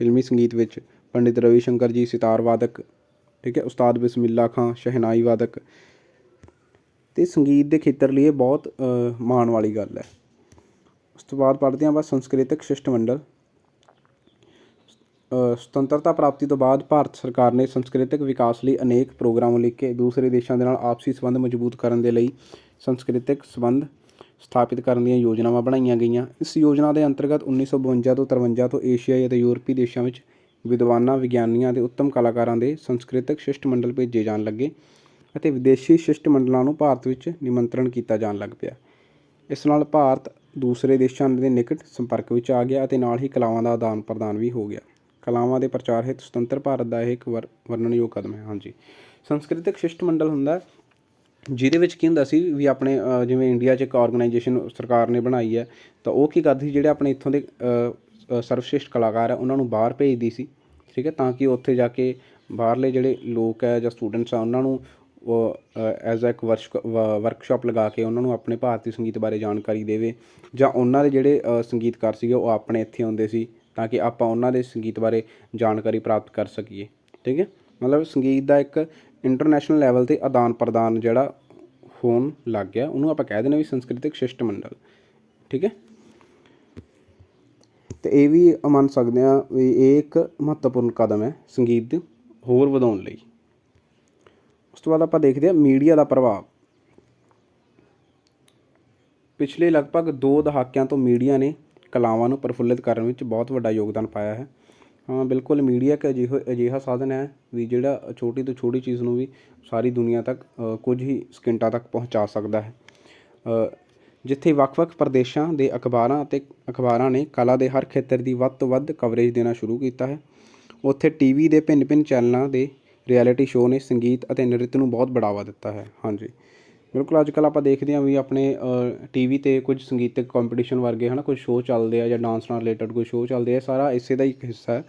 ਫਿਲਮੀ ਸੰਗੀਤ ਵਿੱਚ, ਪੰਡਿਤ ਰਵੀ ਸ਼ੰਕਰ ਜੀ, ਸਿਤਾਰ ਵਾਦਕ, ਠੀਕ ਹੈ, ਉਸਤਾਦ ਬਿਸਮਿਲ੍ਲਾ ਖਾਂ, ਸ਼ਹਿਨਾਈ ਵਾਦਕ। ਤੇ ਸੰਗੀਤ ਦੇ ਖੇਤਰ ਲਈ ਇਹ ਬਹੁਤ ਮਾਣ ਵਾਲੀ ਗੱਲ ਹੈ। ਉਸ ਤੋਂ ਬਾਅਦ ਪੜ੍ਹਦੇ ਹਾਂ ਬਸ ਸੰਸਕ੍ਰਿਤਿਕ ਸ਼ਿਸ਼ਟਮੰਡਲ। ਸੁਤੰਤਰਤਾ ਪ੍ਰਾਪਤੀ ਤੋਂ ਬਾਅਦ ਭਾਰਤ ਸਰਕਾਰ ਨੇ ਸੰਸਕ੍ਰਿਤਿਕ ਵਿਕਾਸ ਲਈ ਅਨੇਕ ਪ੍ਰੋਗਰਾਮ ਲਿਖੇ ਦੂਸਰੇ ਦੇਸ਼ਾਂ ਦੇ ਨਾਲ ਆਪਸੀ ਸੰਬੰਧ ਮਜ਼ਬੂਤ ਕਰਨ ਦੇ ਲਈ ਸੰਸਕ੍ਰਿਤਿਕ ਸੰਬੰਧ ਸਥਾਪਿਤ ਕਰਨ ਦੀਆਂ ਯੋਜਨਾਵਾਂ ਬਣਾਈਆਂ ਗਈਆਂ। ਇਸ ਯੋਜਨਾ ਦੇ ਅੰਤਰਗਤ 1952 ਤੋਂ 53 ਤੋਂ ਏਸ਼ੀਆਈ ਅਤੇ ਯੂਰਪੀ ਦੇਸ਼ਾਂ ਵਿੱਚ ਵਿਦਵਾਨਾਂ, ਵਿਗਿਆਨੀਆਂ ਅਤੇ ਉੱਤਮ ਕਲਾਕਾਰਾਂ ਦੇ ਸੰਸਕ੍ਰਿਤਿਕ ਸ਼ਿਸ਼ਟਮੰਡਲ ਭੇਜੇ ਜਾਣ ਲੱਗੇ ਅਤੇ ਵਿਦੇਸ਼ੀ ਸ਼ਿਸ਼ਟਮੰਡਲਾਂ ਨੂੰ ਭਾਰਤ ਵਿੱਚ ਨਿਮੰਤਰਣ ਕੀਤਾ ਜਾਣ ਲੱਗ ਪਿਆ। ਇਸ ਨਾਲ ਭਾਰਤ ਦੂਸਰੇ ਦੇਸ਼ਾਂ ਦੇ ਨਿਕਟ ਸੰਪਰਕ ਵਿੱਚ ਆ ਗਿਆ ਅਤੇ ਨਾਲ ਹੀ ਕਲਾਵਾਂ ਦਾ ਆਦਾਨ ਪ੍ਰਦਾਨ ਵੀ ਹੋ ਗਿਆ। ਕਲਾਵਾਂ ਦੇ ਪ੍ਰਚਾਰ ਹਿੱਤ ਸੁਤੰਤਰ ਭਾਰਤ ਦਾ ਇਹ ਇੱਕ ਵਰ- ਵਰਣਨਯੋਗ ਕਦਮ ਹੈ, ਹਾਂਜੀ। ਸੰਸਕ੍ਰਿਤਿਕ ਸ਼ਿਸ਼ਟ ਮੰਡਲ ਹੁੰਦਾ ਜਿਹਦੇ ਵਿੱਚ ਕੀ ਹੁੰਦਾ ਸੀ ਵੀ ਆਪਣੇ ਜਿਵੇਂ ਇੰਡੀਆ 'ਚ ਇੱਕ ਆਰਗੇਨਾਈਜੇਸ਼ਨ ਸਰਕਾਰ ਨੇ ਬਣਾਈ ਹੈ, ਤਾਂ ਉਹ ਕੀ ਕਰਦੀ ਸੀ, ਜਿਹੜੇ ਆਪਣੇ ਇੱਥੋਂ ਦੇ ਸਰਵਸ਼੍ਰੇਸ਼ਟ ਕਲਾਕਾਰ ਹੈ, ਉਹਨਾਂ ਨੂੰ ਬਾਹਰ ਭੇਜਦੀ ਸੀ, ਠੀਕ ਹੈ, ਤਾਂ ਕਿ ਉੱਥੇ ਜਾ ਕੇ ਬਾਹਰਲੇ ਜਿਹੜੇ ਲੋਕ ਹੈ ਜਾਂ ਸਟੂਡੈਂਟਸ ਆ, ਉਹਨਾਂ ਨੂੰ, ਉਹ ਐਜ਼ ਅ ਇੱਕ ਵਰਕਸ਼ਾਪ ਲਗਾ ਕੇ ਉਹਨਾਂ ਨੂੰ ਆਪਣੇ ਭਾਰਤੀ ਸੰਗੀਤ ਬਾਰੇ ਜਾਣਕਾਰੀ ਦੇਵੇ, ਜਾਂ ਉਹਨਾਂ ਦੇ ਜਿਹੜੇ ਸੰਗੀਤਕਾਰ ਸੀਗੇ, ਉਹ ਆਪਣੇ ਇੱਥੇ ਆਉਂਦੇ ਸੀ ਤਾਂ ਕਿ ਆਪਾਂ ਉਹਨਾਂ ਦੇ ਸੰਗੀਤ ਬਾਰੇ ਜਾਣਕਾਰੀ ਪ੍ਰਾਪਤ ਕਰ ਸਕੀਏ। ਠੀਕ ਹੈ? ਮਤਲਬ ਸੰਗੀਤ ਦਾ ਇੱਕ ਇੰਟਰਨੈਸ਼ਨਲ ਲੈਵਲ ਤੇ ਆਦਾਨ ਪ੍ਰਦਾਨ ਜਿਹੜਾ ਹੋਣ ਲੱਗ ਗਿਆ, ਉਹਨੂੰ ਆਪਾਂ ਕਹਿ ਦਿੰਦੇ ਵੀ ਸੰਸਕ੍ਰਿਤਿਕ ਸ਼ਿਸ਼ਟ ਮੰਡਲ ਠੀਕ ਹੈ? ਤੇ ਇਹ ਵੀ ਮੰਨ ਸਕਦੇ ਆ ਵੀ ਇਹ ਇੱਕ ਮਹੱਤਵਪੂਰਨ ਕਦਮ ਹੈ ਸੰਗੀਤ ਦੇ ਹੋਰ ਵਧਾਉਣ ਲਈ। ਉਸ ਤੋਂ ਬਾਅਦ ਆਪਾਂ ਦੇਖਦੇ ਹਾਂ ਮੀਡੀਆ ਦਾ ਪ੍ਰਭਾਵ। ਪਿਛਲੇ ਲਗਭਗ 2 ਦਹਾਕਿਆਂ ਤੋਂ ਮੀਡੀਆ ਨੇ ਕਲਾਵਾਂ ਨੂੰ ਪ੍ਰਫੁੱਲਿਤ ਕਰਨ ਵਿੱਚ ਬਹੁਤ ਵੱਡਾ ਯੋਗਦਾਨ ਪਾਇਆ ਹੈ। ਹਾਂ, ਬਿਲਕੁਲ ਮੀਡੀਆ ਇੱਕ ਅਜਿਹਾ ਅਜਿਹਾ ਸਾਧਨ ਹੈ ਵੀ ਜਿਹੜਾ ਛੋਟੀ ਤੋਂ ਛੋਟੀ ਚੀਜ਼ ਨੂੰ ਵੀ ਸਾਰੀ ਦੁਨੀਆ ਤੱਕ ਕੁਝ ਹੀ ਸਕਿੰਟਾਂ ਤੱਕ ਪਹੁੰਚਾ ਸਕਦਾ ਹੈ। ਜਿੱਥੇ ਵੱਖ-ਵੱਖ ਪ੍ਰਦੇਸ਼ਾਂ ਦੇ ਅਖਬਾਰਾਂ ਅਤੇ ਅਖਬਾਰਾਂ ਨੇ ਕਲਾ ਦੇ ਹਰ ਖੇਤਰ ਦੀ ਵੱਧ ਤੋਂ ਵੱਧ ਕਵਰੇਜ ਦੇਣਾ ਸ਼ੁਰੂ ਕੀਤਾ ਹੈ। ਉੱਥੇ ਟੀਵੀ ਦੇ ਭਿੰਨ-ਭਿੰਨ ਚੈਨਲਾਂ ਦੇ ਰਿਐਲਿਟੀ ਸ਼ੋਅ ਨੇ ਸੰਗੀਤ ਅਤੇ ਨ੍ਰਿਤ ਨੂੰ ਬਹੁਤ ਬੜਾਵਾ ਦਿੱਤਾ ਹੈ। ਹਾਂਜੀ। ਬਿਲਕੁਲ ਅੱਜ ਕੱਲ੍ਹ ਆਪਾਂ ਦੇਖਦੇ ਹਾਂ ਵੀ ਆਪਣੇ ਟੀ ਵੀ ਤੇ ਕੁਝ ਸੰਗੀਤਕ ਕੰਪੀਟੀਸ਼ਨ ਵਰਗੇ ਹੈ ਨਾ ਕੁਝ ਸ਼ੋਅ ਚੱਲਦੇ ਆ ਜਾਂ ਡਾਂਸ ਨਾਲ ਰਿਲੇਟਡ ਕੋਈ ਸ਼ੋਅ ਚੱਲਦੇ ਆ ਸਾਰਾ ਇਸੇ ਦਾ ਇੱਕ ਹਿੱਸਾ ਹੈ।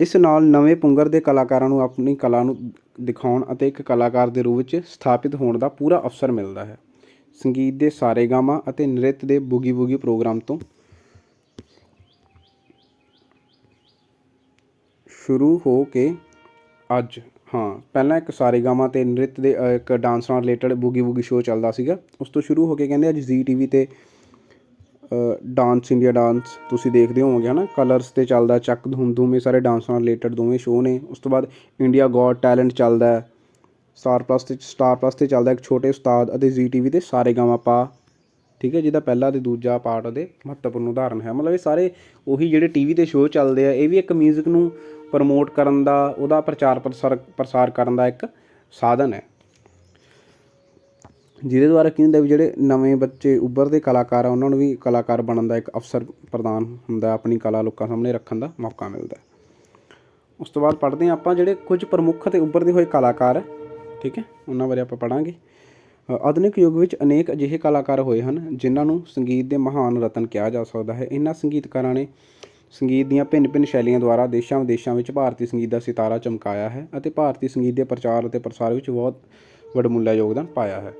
ਇਸ ਨਾਲ ਨਵੇਂ ਪੁੰਗਰ ਦੇ ਕਲਾਕਾਰਾਂ ਨੂੰ ਆਪਣੀ ਕਲਾ ਨੂੰ ਦਿਖਾਉਣ ਅਤੇ ਇੱਕ ਕਲਾਕਾਰ ਦੇ ਰੂਪ ਵਿੱਚ ਸਥਾਪਿਤ ਹੋਣ ਦਾ ਪੂਰਾ ਅਵਸਰ ਮਿਲਦਾ ਹੈ। ਸੰਗੀਤ ਦੇ ਸਾਰੇ ਗਾਮਾ ਅਤੇ ਨ੍ਰਿਤ ਦੇ ਬੂਗੀ ਬੂਗੀ ਪ੍ਰੋਗਰਾਮ ਤੋਂ ਸ਼ੁਰੂ ਹੋ ਕੇ ਅੱਜ ਹਾਂ, ਪਹਿਲਾਂ ਇੱਕ ਸਾਰੇ ਗਾਮਾ ਤੇ ਨ੍ਰਿਤ ਦੇ ਇੱਕ ਡਾਂਸ ਨਾਲ ਰਿਲੇਟਡ ਬੂਗੀ ਬੂਗੀ ਸ਼ੋਅ ਚੱਲਦਾ ਸੀਗਾ। ਉਸ ਤੋਂ ਸ਼ੁਰੂ ਹੋ ਕੇ ਕਹਿੰਦੇ ਅੱਜ ਜ਼ੀ ਟੀਵੀ ਤੇ ਡਾਂਸ ਇੰਡੀਆ ਡਾਂਸ ਤੁਸੀਂ ਦੇਖਦੇ ਹੋਵੋਗੇ, ਹਨਾ? ਕਲਰਸ ਤੇ ਚੱਲਦਾ, ਚੱਕ ਧੂਮ ਧੂਮ, ਇਹ ਸਾਰੇ ਡਾਂਸ ਨਾਲ ਰਿਲੇਟਡ ਦੋਵੇਂ ਸ਼ੋਅ ਨੇ। ਉਸ ਤੋਂ ਬਾਅਦ ਇੰਡੀਆ ਗੋਡ ਟੈਲੈਂਟ ਚੱਲਦਾ ਸਟਾਰ ਪਲੱਸ ਤੇ ਸਟਾਰ ਪਲੱਸ ਤੇ ਚੱਲਦਾ ਇੱਕ ਛੋਟੇ ਉਸਤਾਦ ਅਤੇ ਜ਼ੀ ਟੀਵੀ ਤੇ ਸਾਰੇ ਗਾਮਾ ਪਾ। ਠੀਕ ਹੈ, ਜਿਹਦਾ ਪਹਿਲਾ ਅਤੇ ਦੂਜਾ ਪਾਰਟ ਉਹਦੇ ਮਹੱਤਵਪੂਰਨ ਉਦਾਹਰਨ ਹੈ। ਮਤਲਬ ਇਹ ਸਾਰੇ ਉਹੀ ਜਿਹੜੇ ਟੀਵੀ ਤੇ ਸ਼ੋਅ ਚੱਲਦੇ ਆ, ਇਹ ਵੀ ਇੱਕ 뮤직 ਨੂੰ ਪ੍ਰਮੋਟ ਕਰਨ ਦਾ, ਉਹਦਾ ਪ੍ਰਚਾਰ ਪ੍ਰਸਾਰ ਪ੍ਰਸਾਰ ਕਰਨ ਦਾ ਇੱਕ ਸਾਧਨ ਹੈ। ਜਿਹਦੇ ਦੁਆਰਾ ਕੀ ਹੁੰਦਾ ਵੀ ਜਿਹੜੇ ਨਵੇਂ ਬੱਚੇ, ਉੱਭਰਦੇ ਕਲਾਕਾਰ ਆ, ਉਹਨਾਂ ਨੂੰ ਵੀ ਕਲਾਕਾਰ ਬਣਨ ਦਾ ਇੱਕ ਅਵਸਰ ਪ੍ਰਦਾਨ ਹੁੰਦਾ, ਆਪਣੀ ਕਲਾ ਲੋਕਾਂ ਸਾਹਮਣੇ ਰੱਖਣ ਦਾ ਮੌਕਾ ਮਿਲਦਾ ਉਸ ਤੋਂ ਬਾਅਦ ਪੜ੍ਹਦੇ ਹਾਂ ਆਪਾਂ ਜਿਹੜੇ ਕੁਝ ਪ੍ਰਮੁੱਖ ਤੇ ਉੱਭਰਦੇ ਹੋਏ ਕਲਾਕਾਰ ਠੀਕ ਹੈ, ਉਹਨਾਂ ਬਾਰੇ ਆਪਾਂ ਪੜਾਂਗੇ ਆਧੁਨਿਕ ਯੁੱਗ ਵਿੱਚ ਅਨੇਕ ਅਜਿਹੇ ਕਲਾਕਾਰ ਹੋਏ ਹਨ, ਜਿਨ੍ਹਾਂ ਨੂੰ ਸੰਗੀਤ ਦੇ ਮਹਾਨ ਰਤਨ ਕਿਹਾ ਜਾ ਸਕਦਾ ਹੈ। ਇਹਨਾਂ ਸੰਗੀਤਕਾਰਾਂ ਨੇ ਸੰਗੀਤ ਦੀਆਂ ਭਿੰਨ-ਭਿੰਨ ਸ਼ੈਲੀਆਂ ਦੁਆਰਾ ਦੇਸ਼ਾਂ ਵਿਦੇਸ਼ਾਂ ਵਿੱਚ ਭਾਰਤੀ ਸੰਗੀਤ ਦਾ ਸਿਤਾਰਾ ਚਮਕਾਇਆ ਹੈ ਅਤੇ ਭਾਰਤੀ ਸੰਗੀਤ ਦੇ ਪ੍ਰਚਾਰ ਅਤੇ ਪ੍ਰਸਾਰ ਵਿੱਚ ਬਹੁਤ ਵਡਮੁੱਲਾ ਯੋਗਦਾਨ ਪਾਇਆ ਹੈ।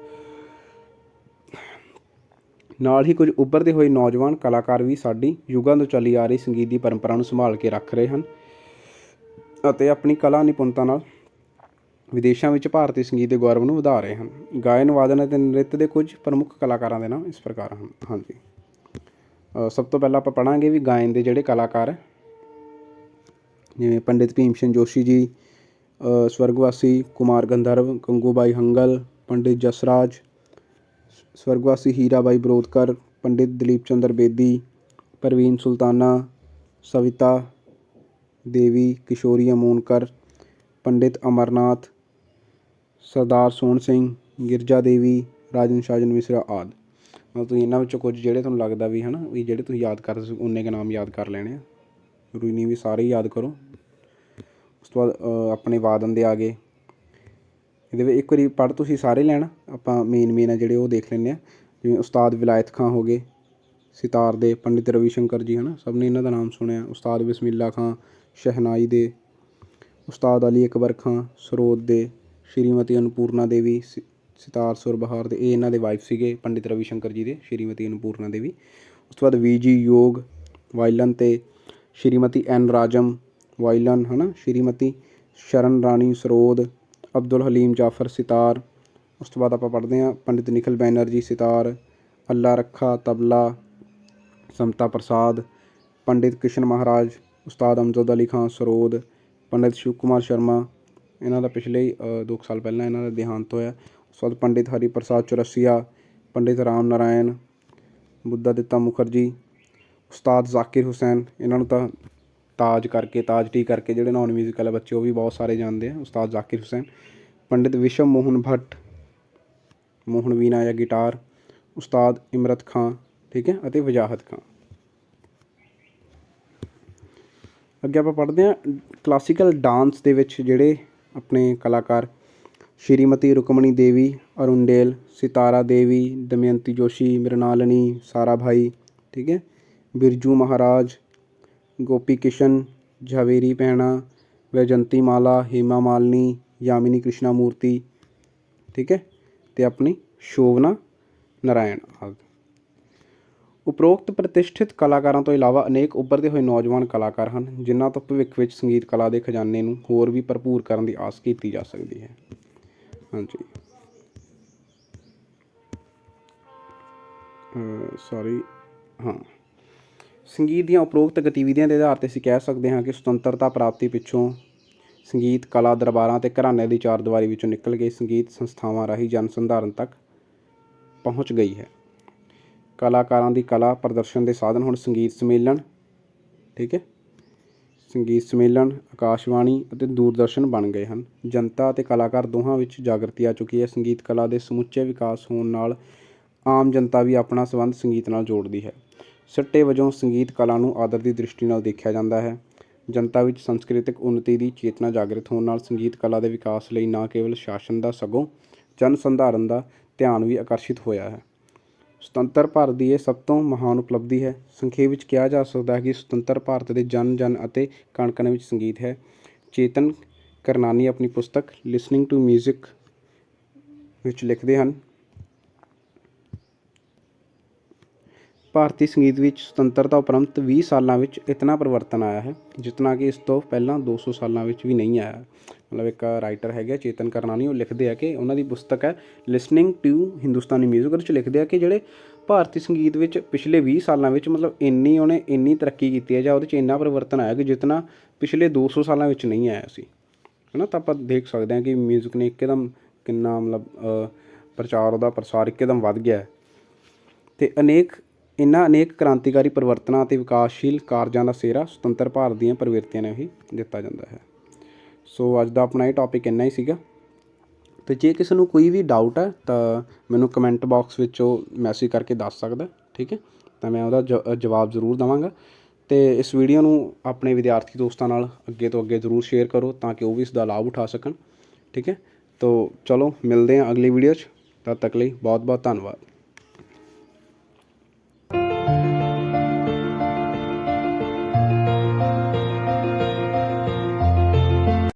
ਨਾਲ ਹੀ ਕੁਝ ਉੱਭਰਦੇ ਹੋਏ ਨੌਜਵਾਨ ਕਲਾਕਾਰ ਵੀ ਸਾਡੀ ਯੁੱਗਾਂ ਤੋਂ ਚੱਲੀ ਆ ਰਹੀ ਸੰਗੀਤ ਦੀ ਪਰੰਪਰਾ ਨੂੰ ਸੰਭਾਲ ਕੇ ਰੱਖ ਰਹੇ ਹਨ ਅਤੇ ਆਪਣੀ ਕਲਾ ਨਿਪੁੰਨਤਾ ਨਾਲ ਵਿਦੇਸ਼ਾਂ ਵਿੱਚ ਭਾਰਤੀ ਸੰਗੀਤ ਦੇ ਗੌਰਵ ਨੂੰ ਵਧਾ ਰਹੇ ਹਨ। ਗਾਇਨ, ਵਾਦਨ ਅਤੇ ਨ੍ਰਿਤ ਦੇ ਕੁਝ ਪ੍ਰਮੁੱਖ ਕਲਾਕਾਰਾਂ ਦੇ ਨਾਮ ਇਸ ਪ੍ਰਕਾਰ ਹਨ। ਹਾਂਜੀ। ਸਭ ਤੋਂ ਪਹਿਲਾਂ ਆਪਾਂ ਪੜਾਂਗੇ ਵੀ ਗਾਇਨ ਦੇ ਜਿਹੜੇ ਕਲਾਕਾਰ ਜਿਵੇਂ ਪੰਡਿਤ ਭੀਮ ਸਿੰਘ ਜੋਸ਼ੀ ਜੀ ਸਵਰਗਵਾਸੀ ਕੁਮਾਰ ਗੰਧਰਵ, ਕੰਗੂਬਾਈ ਹੰਗਲ, ਪੰਡਿਤ ਜਸਰਾਜ, ਸਵਰਗਵਾਸੀ ਹੀਰਾਬਾਈ ਬਰੋਦਕਰ, ਪੰਡਿਤ ਦਲੀਪ ਚੰਦਰ ਬੇਦੀ, ਪ੍ਰਵੀਨ ਸੁਲਤਾਨਾ, ਸਵਿਤਾ ਦੇਵੀ, ਕਿਸ਼ੋਰੀ ਅਮੋਨਕਰ, ਪੰਡਿਤ ਅਮਰਨਾਥ ਸਰਦਾਰ ਸੋਹਣ ਸਿੰਘ, ਗਿਰਜਾ ਦੇਵੀ ਰਾਜਨ ਸ਼ਾਜਨ ਮਿਸਰਾ ਆਦਿ। ਮਤਲਬ ਤੁਸੀਂ ਇਹਨਾਂ ਵਿੱਚੋਂ ਕੁਝ ਜਿਹੜੇ ਤੁਹਾਨੂੰ ਲੱਗਦਾ ਵੀ ਹੈ ਨਾ ਵੀ ਜਿਹੜੇ ਤੁਸੀਂ ਯਾਦ ਕਰ ਸਕਦੇ ਉਨੇ ਕੁ ਨਾਮ ਯਾਦ ਕਰ ਲੈਣੇ ਆ। ਜ਼ਰੂਰੀ ਨਹੀਂ ਵੀ ਸਾਰੇ ਹੀ ਯਾਦ ਕਰੋ। ਉਸ ਤੋਂ ਬਾਅਦ ਆਪਣੇ ਵਾਦਨ ਦੇ ਆ ਗਏ ਇਹਦੇ ਵਿੱਚ ਇੱਕ ਵਾਰੀ ਪੜ੍ਹ ਤੁਸੀਂ ਸਾਰੇ ਲੈਣਾ। ਆਪਾਂ ਮੇਨ ਮੇਨ ਆ ਜਿਹੜੇ ਉਹ ਦੇਖ ਲੈਂਦੇ ਆ। ਜਿਵੇਂ ਉਸਤਾਦ ਵਿਲਾਇਤ ਖਾਂ ਹੋ ਗਏ, ਸਿਤਾਰ ਦੇ, ਪੰਡਿਤ ਰਵੀ ਸ਼ੰਕਰ ਜੀ ਹਨਾ, ਸਭ ਨੇ ਇਹਨਾਂ ਦਾ ਨਾਮ ਸੁਣਿਆ। ਉਸਤਾਦ ਬਿਸਮਿਲ੍ਲਾ ਖਾਂ, ਸ਼ਹਿਨਾਈ ਦੇ, ਉਸਤਾਦ ਅਲੀ ਅਕਬਰ ਖਾਂ, ਸਰੋਦ ਦੇ ਸ਼੍ਰੀਮਤੀ ਅਨਪੂਰਨਾ ਦੇਵੀ, ਸਿ- ਸਿਤਾਰ ਸੁਰਬਹਾਰ ਦੇ, ਇਹ ਇਹਨਾਂ ਦੇ ਵਾਈਫ ਸੀਗੇ, ਪੰਡਿਤ ਰਵੀ ਸ਼ੰਕਰ ਜੀ ਦੇ, ਸ਼੍ਰੀਮਤੀ ਅਨਪੂਰਨਾ ਦੇਵੀ। ਉਸ ਤੋਂ ਬਾਅਦ ਵੀਜੀ ਯੋਗ, ਵਾਇਲਨ ਤੇ ਸ਼੍ਰੀਮਤੀ ਐਨ ਰਾਜਮ, ਵਾਇਲਨ, ਹਨਾ, ਸ਼੍ਰੀਮਤੀ ਸ਼ਰਨ ਰਾਣੀ ਸਰੋਦ, ਅਬਦੁਲ ਹਲੀਮ ਜਾਫਰ ਸਿਤਾਰ। ਉਸ ਤੋਂ ਬਾਅਦ ਆਪਾਂ ਪੜ੍ਹਦੇ ਹਾਂ, ਪੰਡਿਤ ਨਿਖਿਲ ਬੈਨਰਜੀ ਸਿਤਾਰ, ਅੱਲਾ ਰੱਖਾ ਤਬਲਾ, ਸਮਤਾ ਪ੍ਰਸਾਦ, ਪੰਡਿਤ ਕ੍ਰਿਸ਼ਨ ਮਹਾਰਾਜ, ਉਸਤਾਦ ਅਮਜਦ ਅਲੀ ਖਾਨ ਸਰੋਦ, ਪੰਡਿਤ ਸ਼ਿਵ ਕੁਮਾਰ ਸ਼ਰਮਾ ਇਹਨਾਂ ਦਾ ਪਿਛਲੇ ਹੀ ਦੋ ਕੁ ਸਾਲ ਪਹਿਲਾਂ ਇਹਨਾਂ ਦਾ ਦੇਹਾਂਤ ਹੋਇਆ। ਉਸ ਤੋਂ ਬਾਅਦ ਪੰਡਿਤ ਹਰੀ ਪ੍ਰਸਾਦ ਚੁਰਸੀਆ, ਪੰਡਿਤ ਰਾਮ ਨਾਰਾਇਣ, ਬੁੱਧਾ ਦਿੱਤਾ ਮੁਖਰਜੀ, ਉਸਤਾਦ ਜ਼ਾਕਿਰ ਹੁਸੈਨ, ਇਹਨਾਂ ਨੂੰ ਤਾਂ ਤਾਜ ਕਰਕੇ ਤਾਜ ਟੀ ਕਰਕੇ ਜਿਹੜੇ ਨਾਨ ਮਿਊਜ਼ੀਕਲ ਹੈ ਬੱਚੇ, ਉਹ ਵੀ ਬਹੁਤ ਸਾਰੇ ਜਾਣਦੇ ਆ, ਉਸਤਾਦ ਜ਼ਾਕਿਰ ਹੁਸੈਨ। ਪੰਡਿਤ ਵਿਸ਼ਵ ਮੋਹਨ ਭੱਟ, ਮੋਹਨ ਵੀਨਾ ਜਾਂ ਗਿਟਾਰ, ਉਸਤਾਦ ਇਮਰਤ ਖਾਂ, ਠੀਕ ਹੈ, ਅਤੇ ਵਜਾਹਤ ਖਾਂ। ਅੱਗੇ ਆਪਾਂ ਪੜ੍ਹਦੇ ਹਾਂ ਕਲਾਸੀਕਲ ਡਾਂਸ ਦੇ ਵਿੱਚ ਜਿਹੜੇ ਆਪਣੇ ਕਲਾਕਾਰ ਸ਼੍ਰੀਮਤੀ ਰੁਕਮਣੀ ਦੇਵੀ ਅਰੁੰਡੇਲ ਸਿਤਾਰਾ ਦੇਵੀ ਦਮਿਅੰਤੀ ਜੋਸ਼ੀ, ਮ੍ਰਿਣਾਲਨੀ, ਸਾਰਾ ਭਾਈ, ਠੀਕ ਹੈ? ਬਿਰਜੂ ਮਹਾਰਾਜ, ਗੋਪੀ ਕਿਸ਼ਨ, ਝਵੇਰੀ ਭੈਣਾ ਵੈਜੰਤੀ ਮਾਲਾ, ਹੇਮਾ ਮਾਲਨੀ, ਯਾਮਿਨੀ ਕ੍ਰਿਸ਼ਨਾ ਮੂਰਤੀ ਠੀਕ ਹੈ? ਅਤੇ ਆਪਣੀ ਸ਼ੋਭਨਾ ਨਾਰਾਇਣ ਆਦਿ। ਉਪਰੋਕਤ ਪ੍ਰਤਿਸ਼ਠਿਤ ਕਲਾਕਾਰਾਂ ਤੋਂ ਇਲਾਵਾ ਅਨੇਕ ਉੱਭਰਦੇ ਹੋਏ ਨੌਜਵਾਨ ਕਲਾਕਾਰ ਹਨ, ਜਿਨ੍ਹਾਂ ਤੋਂ ਭਵਿੱਖ ਵਿੱਚ ਸੰਗੀਤ ਕਲਾ ਦੇ ਖਜ਼ਾਨੇ ਨੂੰ ਹੋਰ ਵੀ ਭਰਪੂਰ ਕਰਨ ਦੀ ਆਸ ਕੀਤੀ ਜਾ ਸਕਦੀ ਹੈ। ਹਾਂਜੀ। ਸੌਰੀ ਹਾਂ। ਸੰਗੀਤ ਦੀਆਂ ਉਪਰੋਕਤ ਗਤੀਵਿਧੀਆਂ ਦੇ ਆਧਾਰ ਤੇ ਅਸੀਂ ਕਹਿ ਸਕਦੇ ਹਾਂ ਕਿ ਸੁਤੰਤਰਤਾ ਪ੍ਰਾਪਤੀ ਪਿੱਛੋਂ ਸੰਗੀਤ ਕਲਾ ਦਰਬਾਰਾਂ ਤੇ ਘਰਾਣੇ ਦੀ ਚਾਰ ਦੀਵਾਰੀ ਵਿੱਚੋਂ ਨਿਕਲ ਕੇ ਸੰਗੀਤ ਸੰਸਥਾਵਾਂ ਰਾਹੀਂ ਜਨ ਸੰਧਾਰਨ ਤੱਕ ਪਹੁੰਚ ਗਈ ਹੈ। ਕਲਾਕਾਰਾਂ ਦੀ ਕਲਾ ਪ੍ਰਦਰਸ਼ਨ ਦੇ ਸਾਧਨ ਹੁਣ ਸੰਗੀਤ ਸੰਮੇਲਨ, ਠੀਕ ਹੈ? ਸੰਗੀਤ ਸੰਮੇਲਨ, ਆਕਾਸ਼ਵਾਣੀ ਅਤੇ ਦੂਰਦਰਸ਼ਨ ਬਣ ਗਏ ਹਨ। ਜਨਤਾ ਅਤੇ ਕਲਾਕਾਰ ਦੋਹਾਂ ਵਿੱਚ ਜਾਗਰਤੀ ਆ ਚੁੱਕੀ ਹੈ। ਸੰਗੀਤ ਕਲਾ ਦੇ ਸਮੁੱਚੇ ਵਿਕਾਸ ਹੋਣ ਨਾਲ ਆਮ ਜਨਤਾ ਵੀ ਆਪਣਾ ਸੰਬੰਧ ਸੰਗੀਤ ਨਾਲ ਜੋੜਦੀ ਹੈ। ਸਿੱਟੇ ਵਜੋਂ ਸੰਗੀਤ ਕਲਾ ਨੂੰ ਆਦਰ ਦੀ ਦ੍ਰਿਸ਼ਟੀ ਨਾਲ ਦੇਖਿਆ ਜਾਂਦਾ ਹੈ। ਜਨਤਾ ਵਿੱਚ ਸੰਸਕ੍ਰਿਤਿਕ ਉન્નਤੀ ਦੀ ਚੇਤਨਾ ਜਾਗਰਿਤ ਹੋਣ ਨਾਲ ਸੰਗੀਤ ਕਲਾ ਦੇ ਵਿਕਾਸ ਲਈ ਨਾ ਕੇਵਲ ਸ਼ਾਸਨ ਦਾ ਸਗੋਂ ਜਨ ਸੰਧਾਰਨ ਦਾ ਧਿਆਨ ਵੀ ਆਕਰਸ਼ਿਤ ਹੋਇਆ ਹੈ। ਸੁਤੰਤਰ ਭਾਰਤ ਦੀ ਇਹ ਸਭ ਤੋਂ ਮਹਾਨ ਉਪਲਬਧੀ ਹੈ। ਸੰਖੇਪ ਵਿੱਚ ਕਿਹਾ ਜਾ ਸਕਦਾ ਹੈ ਕਿ ਸੁਤੰਤਰ ਭਾਰਤ ਦੇ ਜਨ ਜਨ ਅਤੇ ਕਣ ਕਣ ਵਿੱਚ ਸੰਗੀਤ ਹੈ। ਚੇਤਨ ਕਰਨਾਨੀ ਆਪਣੀ ਪੁਸਤਕ ਲਿਸਨਿੰਗ ਟੂ ਮਿਊਜ਼ਿਕ ਵਿੱਚ ਲਿਖਦੇ ਹਨ। ਭਾਰਤੀ ਸੰਗੀਤ ਵਿੱਚ ਸੁਤੰਤਰਤਾ ਉਪਰੰਤ 20 ਸਾਲਾਂ ਵਿੱਚ ਇਤਨਾ ਪਰਿਵਰਤਨ ਆਇਆ ਹੈ, ਜਿਤਨਾ ਕਿ ਇਸ ਤੋਂ ਪਹਿਲਾਂ 200 ਸਾਲਾਂ ਵਿੱਚ ਵੀ ਨਹੀਂ ਆਇਆ। ਮਤਲਬ ਇੱਕ ਰਾਈਟਰ ਹੈਗੇ ਆ, ਚੇਤਨ ਕਰਨਾਨੀ ਉਹ ਲਿਖਦੇ ਆ ਕਿ ਉਹਨਾਂ ਦੀ ਪੁਸਤਕ ਹੈ ਲਿਸਨਿੰਗ ਟੂ ਹਿੰਦੁਸਤਾਨੀ 뮤직 ਉਹਦੇ 'ਚ ਲਿਖਦੇ ਆ ਕਿ ਜਿਹੜੇ ਭਾਰਤੀ ਸੰਗੀਤ ਵਿੱਚ ਪਿਛਲੇ 20 ਸਾਲਾਂ ਵਿੱਚ ਮਤਲਬ ਇੰਨੀ ਉਹਨੇ ਇੰਨੀ ਤਰੱਕੀ ਕੀਤੀ ਹੈ ਜਾਂ ਉਹਦੇ 'ਚ ਇੰਨਾ ਪਰਿਵਰਤਨ ਆਇਆ ਕਿ ਜਿਤਨਾ ਪਿਛਲੇ 200 ਸਾਲਾਂ ਵਿੱਚ ਨਹੀਂ ਆਇਆ ਸੀ। ਹੈ ਨਾ ਤਾਂ ਆਪਾਂ ਦੇਖ ਸਕਦੇ ਹਾਂ ਕਿ ਮਿਊਜ਼ਿਕ ਨੇ ਇੱਕਦਮ ਕਿੰਨਾ ਮਤਲਬ ਪ੍ਰਚਾਰ ਉਹਦਾ ਪ੍ਰਸਾਰ ਇੱਕਦਮ ਵੱਧ ਗਿਆ ਹੈ। ਤੇ ਅਨੇਕ ਇਨ੍ਹਾਂ ਅਨੇਕ ਕ੍ਰਾਂਤੀਕਾਰੀ ਪਰਿਵਰਤਨਾਂ ਅਤੇ ਵਿਕਾਸਸ਼ੀਲ ਕਾਰਜਾਂ ਦਾ ਸਿਹਰਾ ਸੁਤੰਤਰ ਭਾਰਤ ਦੀਆਂ ਪ੍ਰਵਿਰਤੀਆਂ ਨੇ ਹੀ ਦਿੱਤਾ ਜਾਂਦਾ ਹੈ। ਸੋ ਅੱਜ ਦਾ ਆਪਣਾ ਇਹ ਟੌਪਿਕ ਇੰਨਾ ਹੀ ਸੀਗਾ। ਤੇ ਜੇ ਕਿਸੇ ਨੂੰ ਕੋਈ ਵੀ ਡਾਊਟ ਹੈ, ਤਾਂ ਮੈਨੂੰ ਕਮੈਂਟ ਬਾਕਸ ਵਿੱਚ ਉਹ ਮੈਸੇਜ ਕਰਕੇ ਦੱਸ ਸਕਦਾ ਠੀਕ ਹੈ? ਤਾਂ ਮੈਂ ਉਹਦਾ ਜ- ਜਵਾਬ ਜ਼ਰੂਰ ਦਵਾਂਗਾ। ਤੇ ਇਸ ਵੀਡੀਓ ਨੂੰ ਆਪਣੇ ਵਿਦਿਆਰਥੀ ਦੋਸਤਾਂ ਨਾਲ ਅੱਗੇ ਤੋਂ ਅੱਗੇ ਜ਼ਰੂਰ ਸ਼ੇਅਰ ਕਰੋ, ਤਾਂ ਕਿ ਉਹ ਵੀ ਇਸ ਦਾ ਲਾਭ ਉਠਾ ਸਕਣ, ਠੀਕ ਹੈ? ਤੋ ਚਲੋ, ਮਿਲਦੇ ਹਾਂ ਅਗਲੀ ਵੀਡੀਓ 'ਚ। ਤਦ ਤੱਕ ਲਈ ਬਹੁਤ ਬਹੁਤ ਧੰਨਵਾਦ।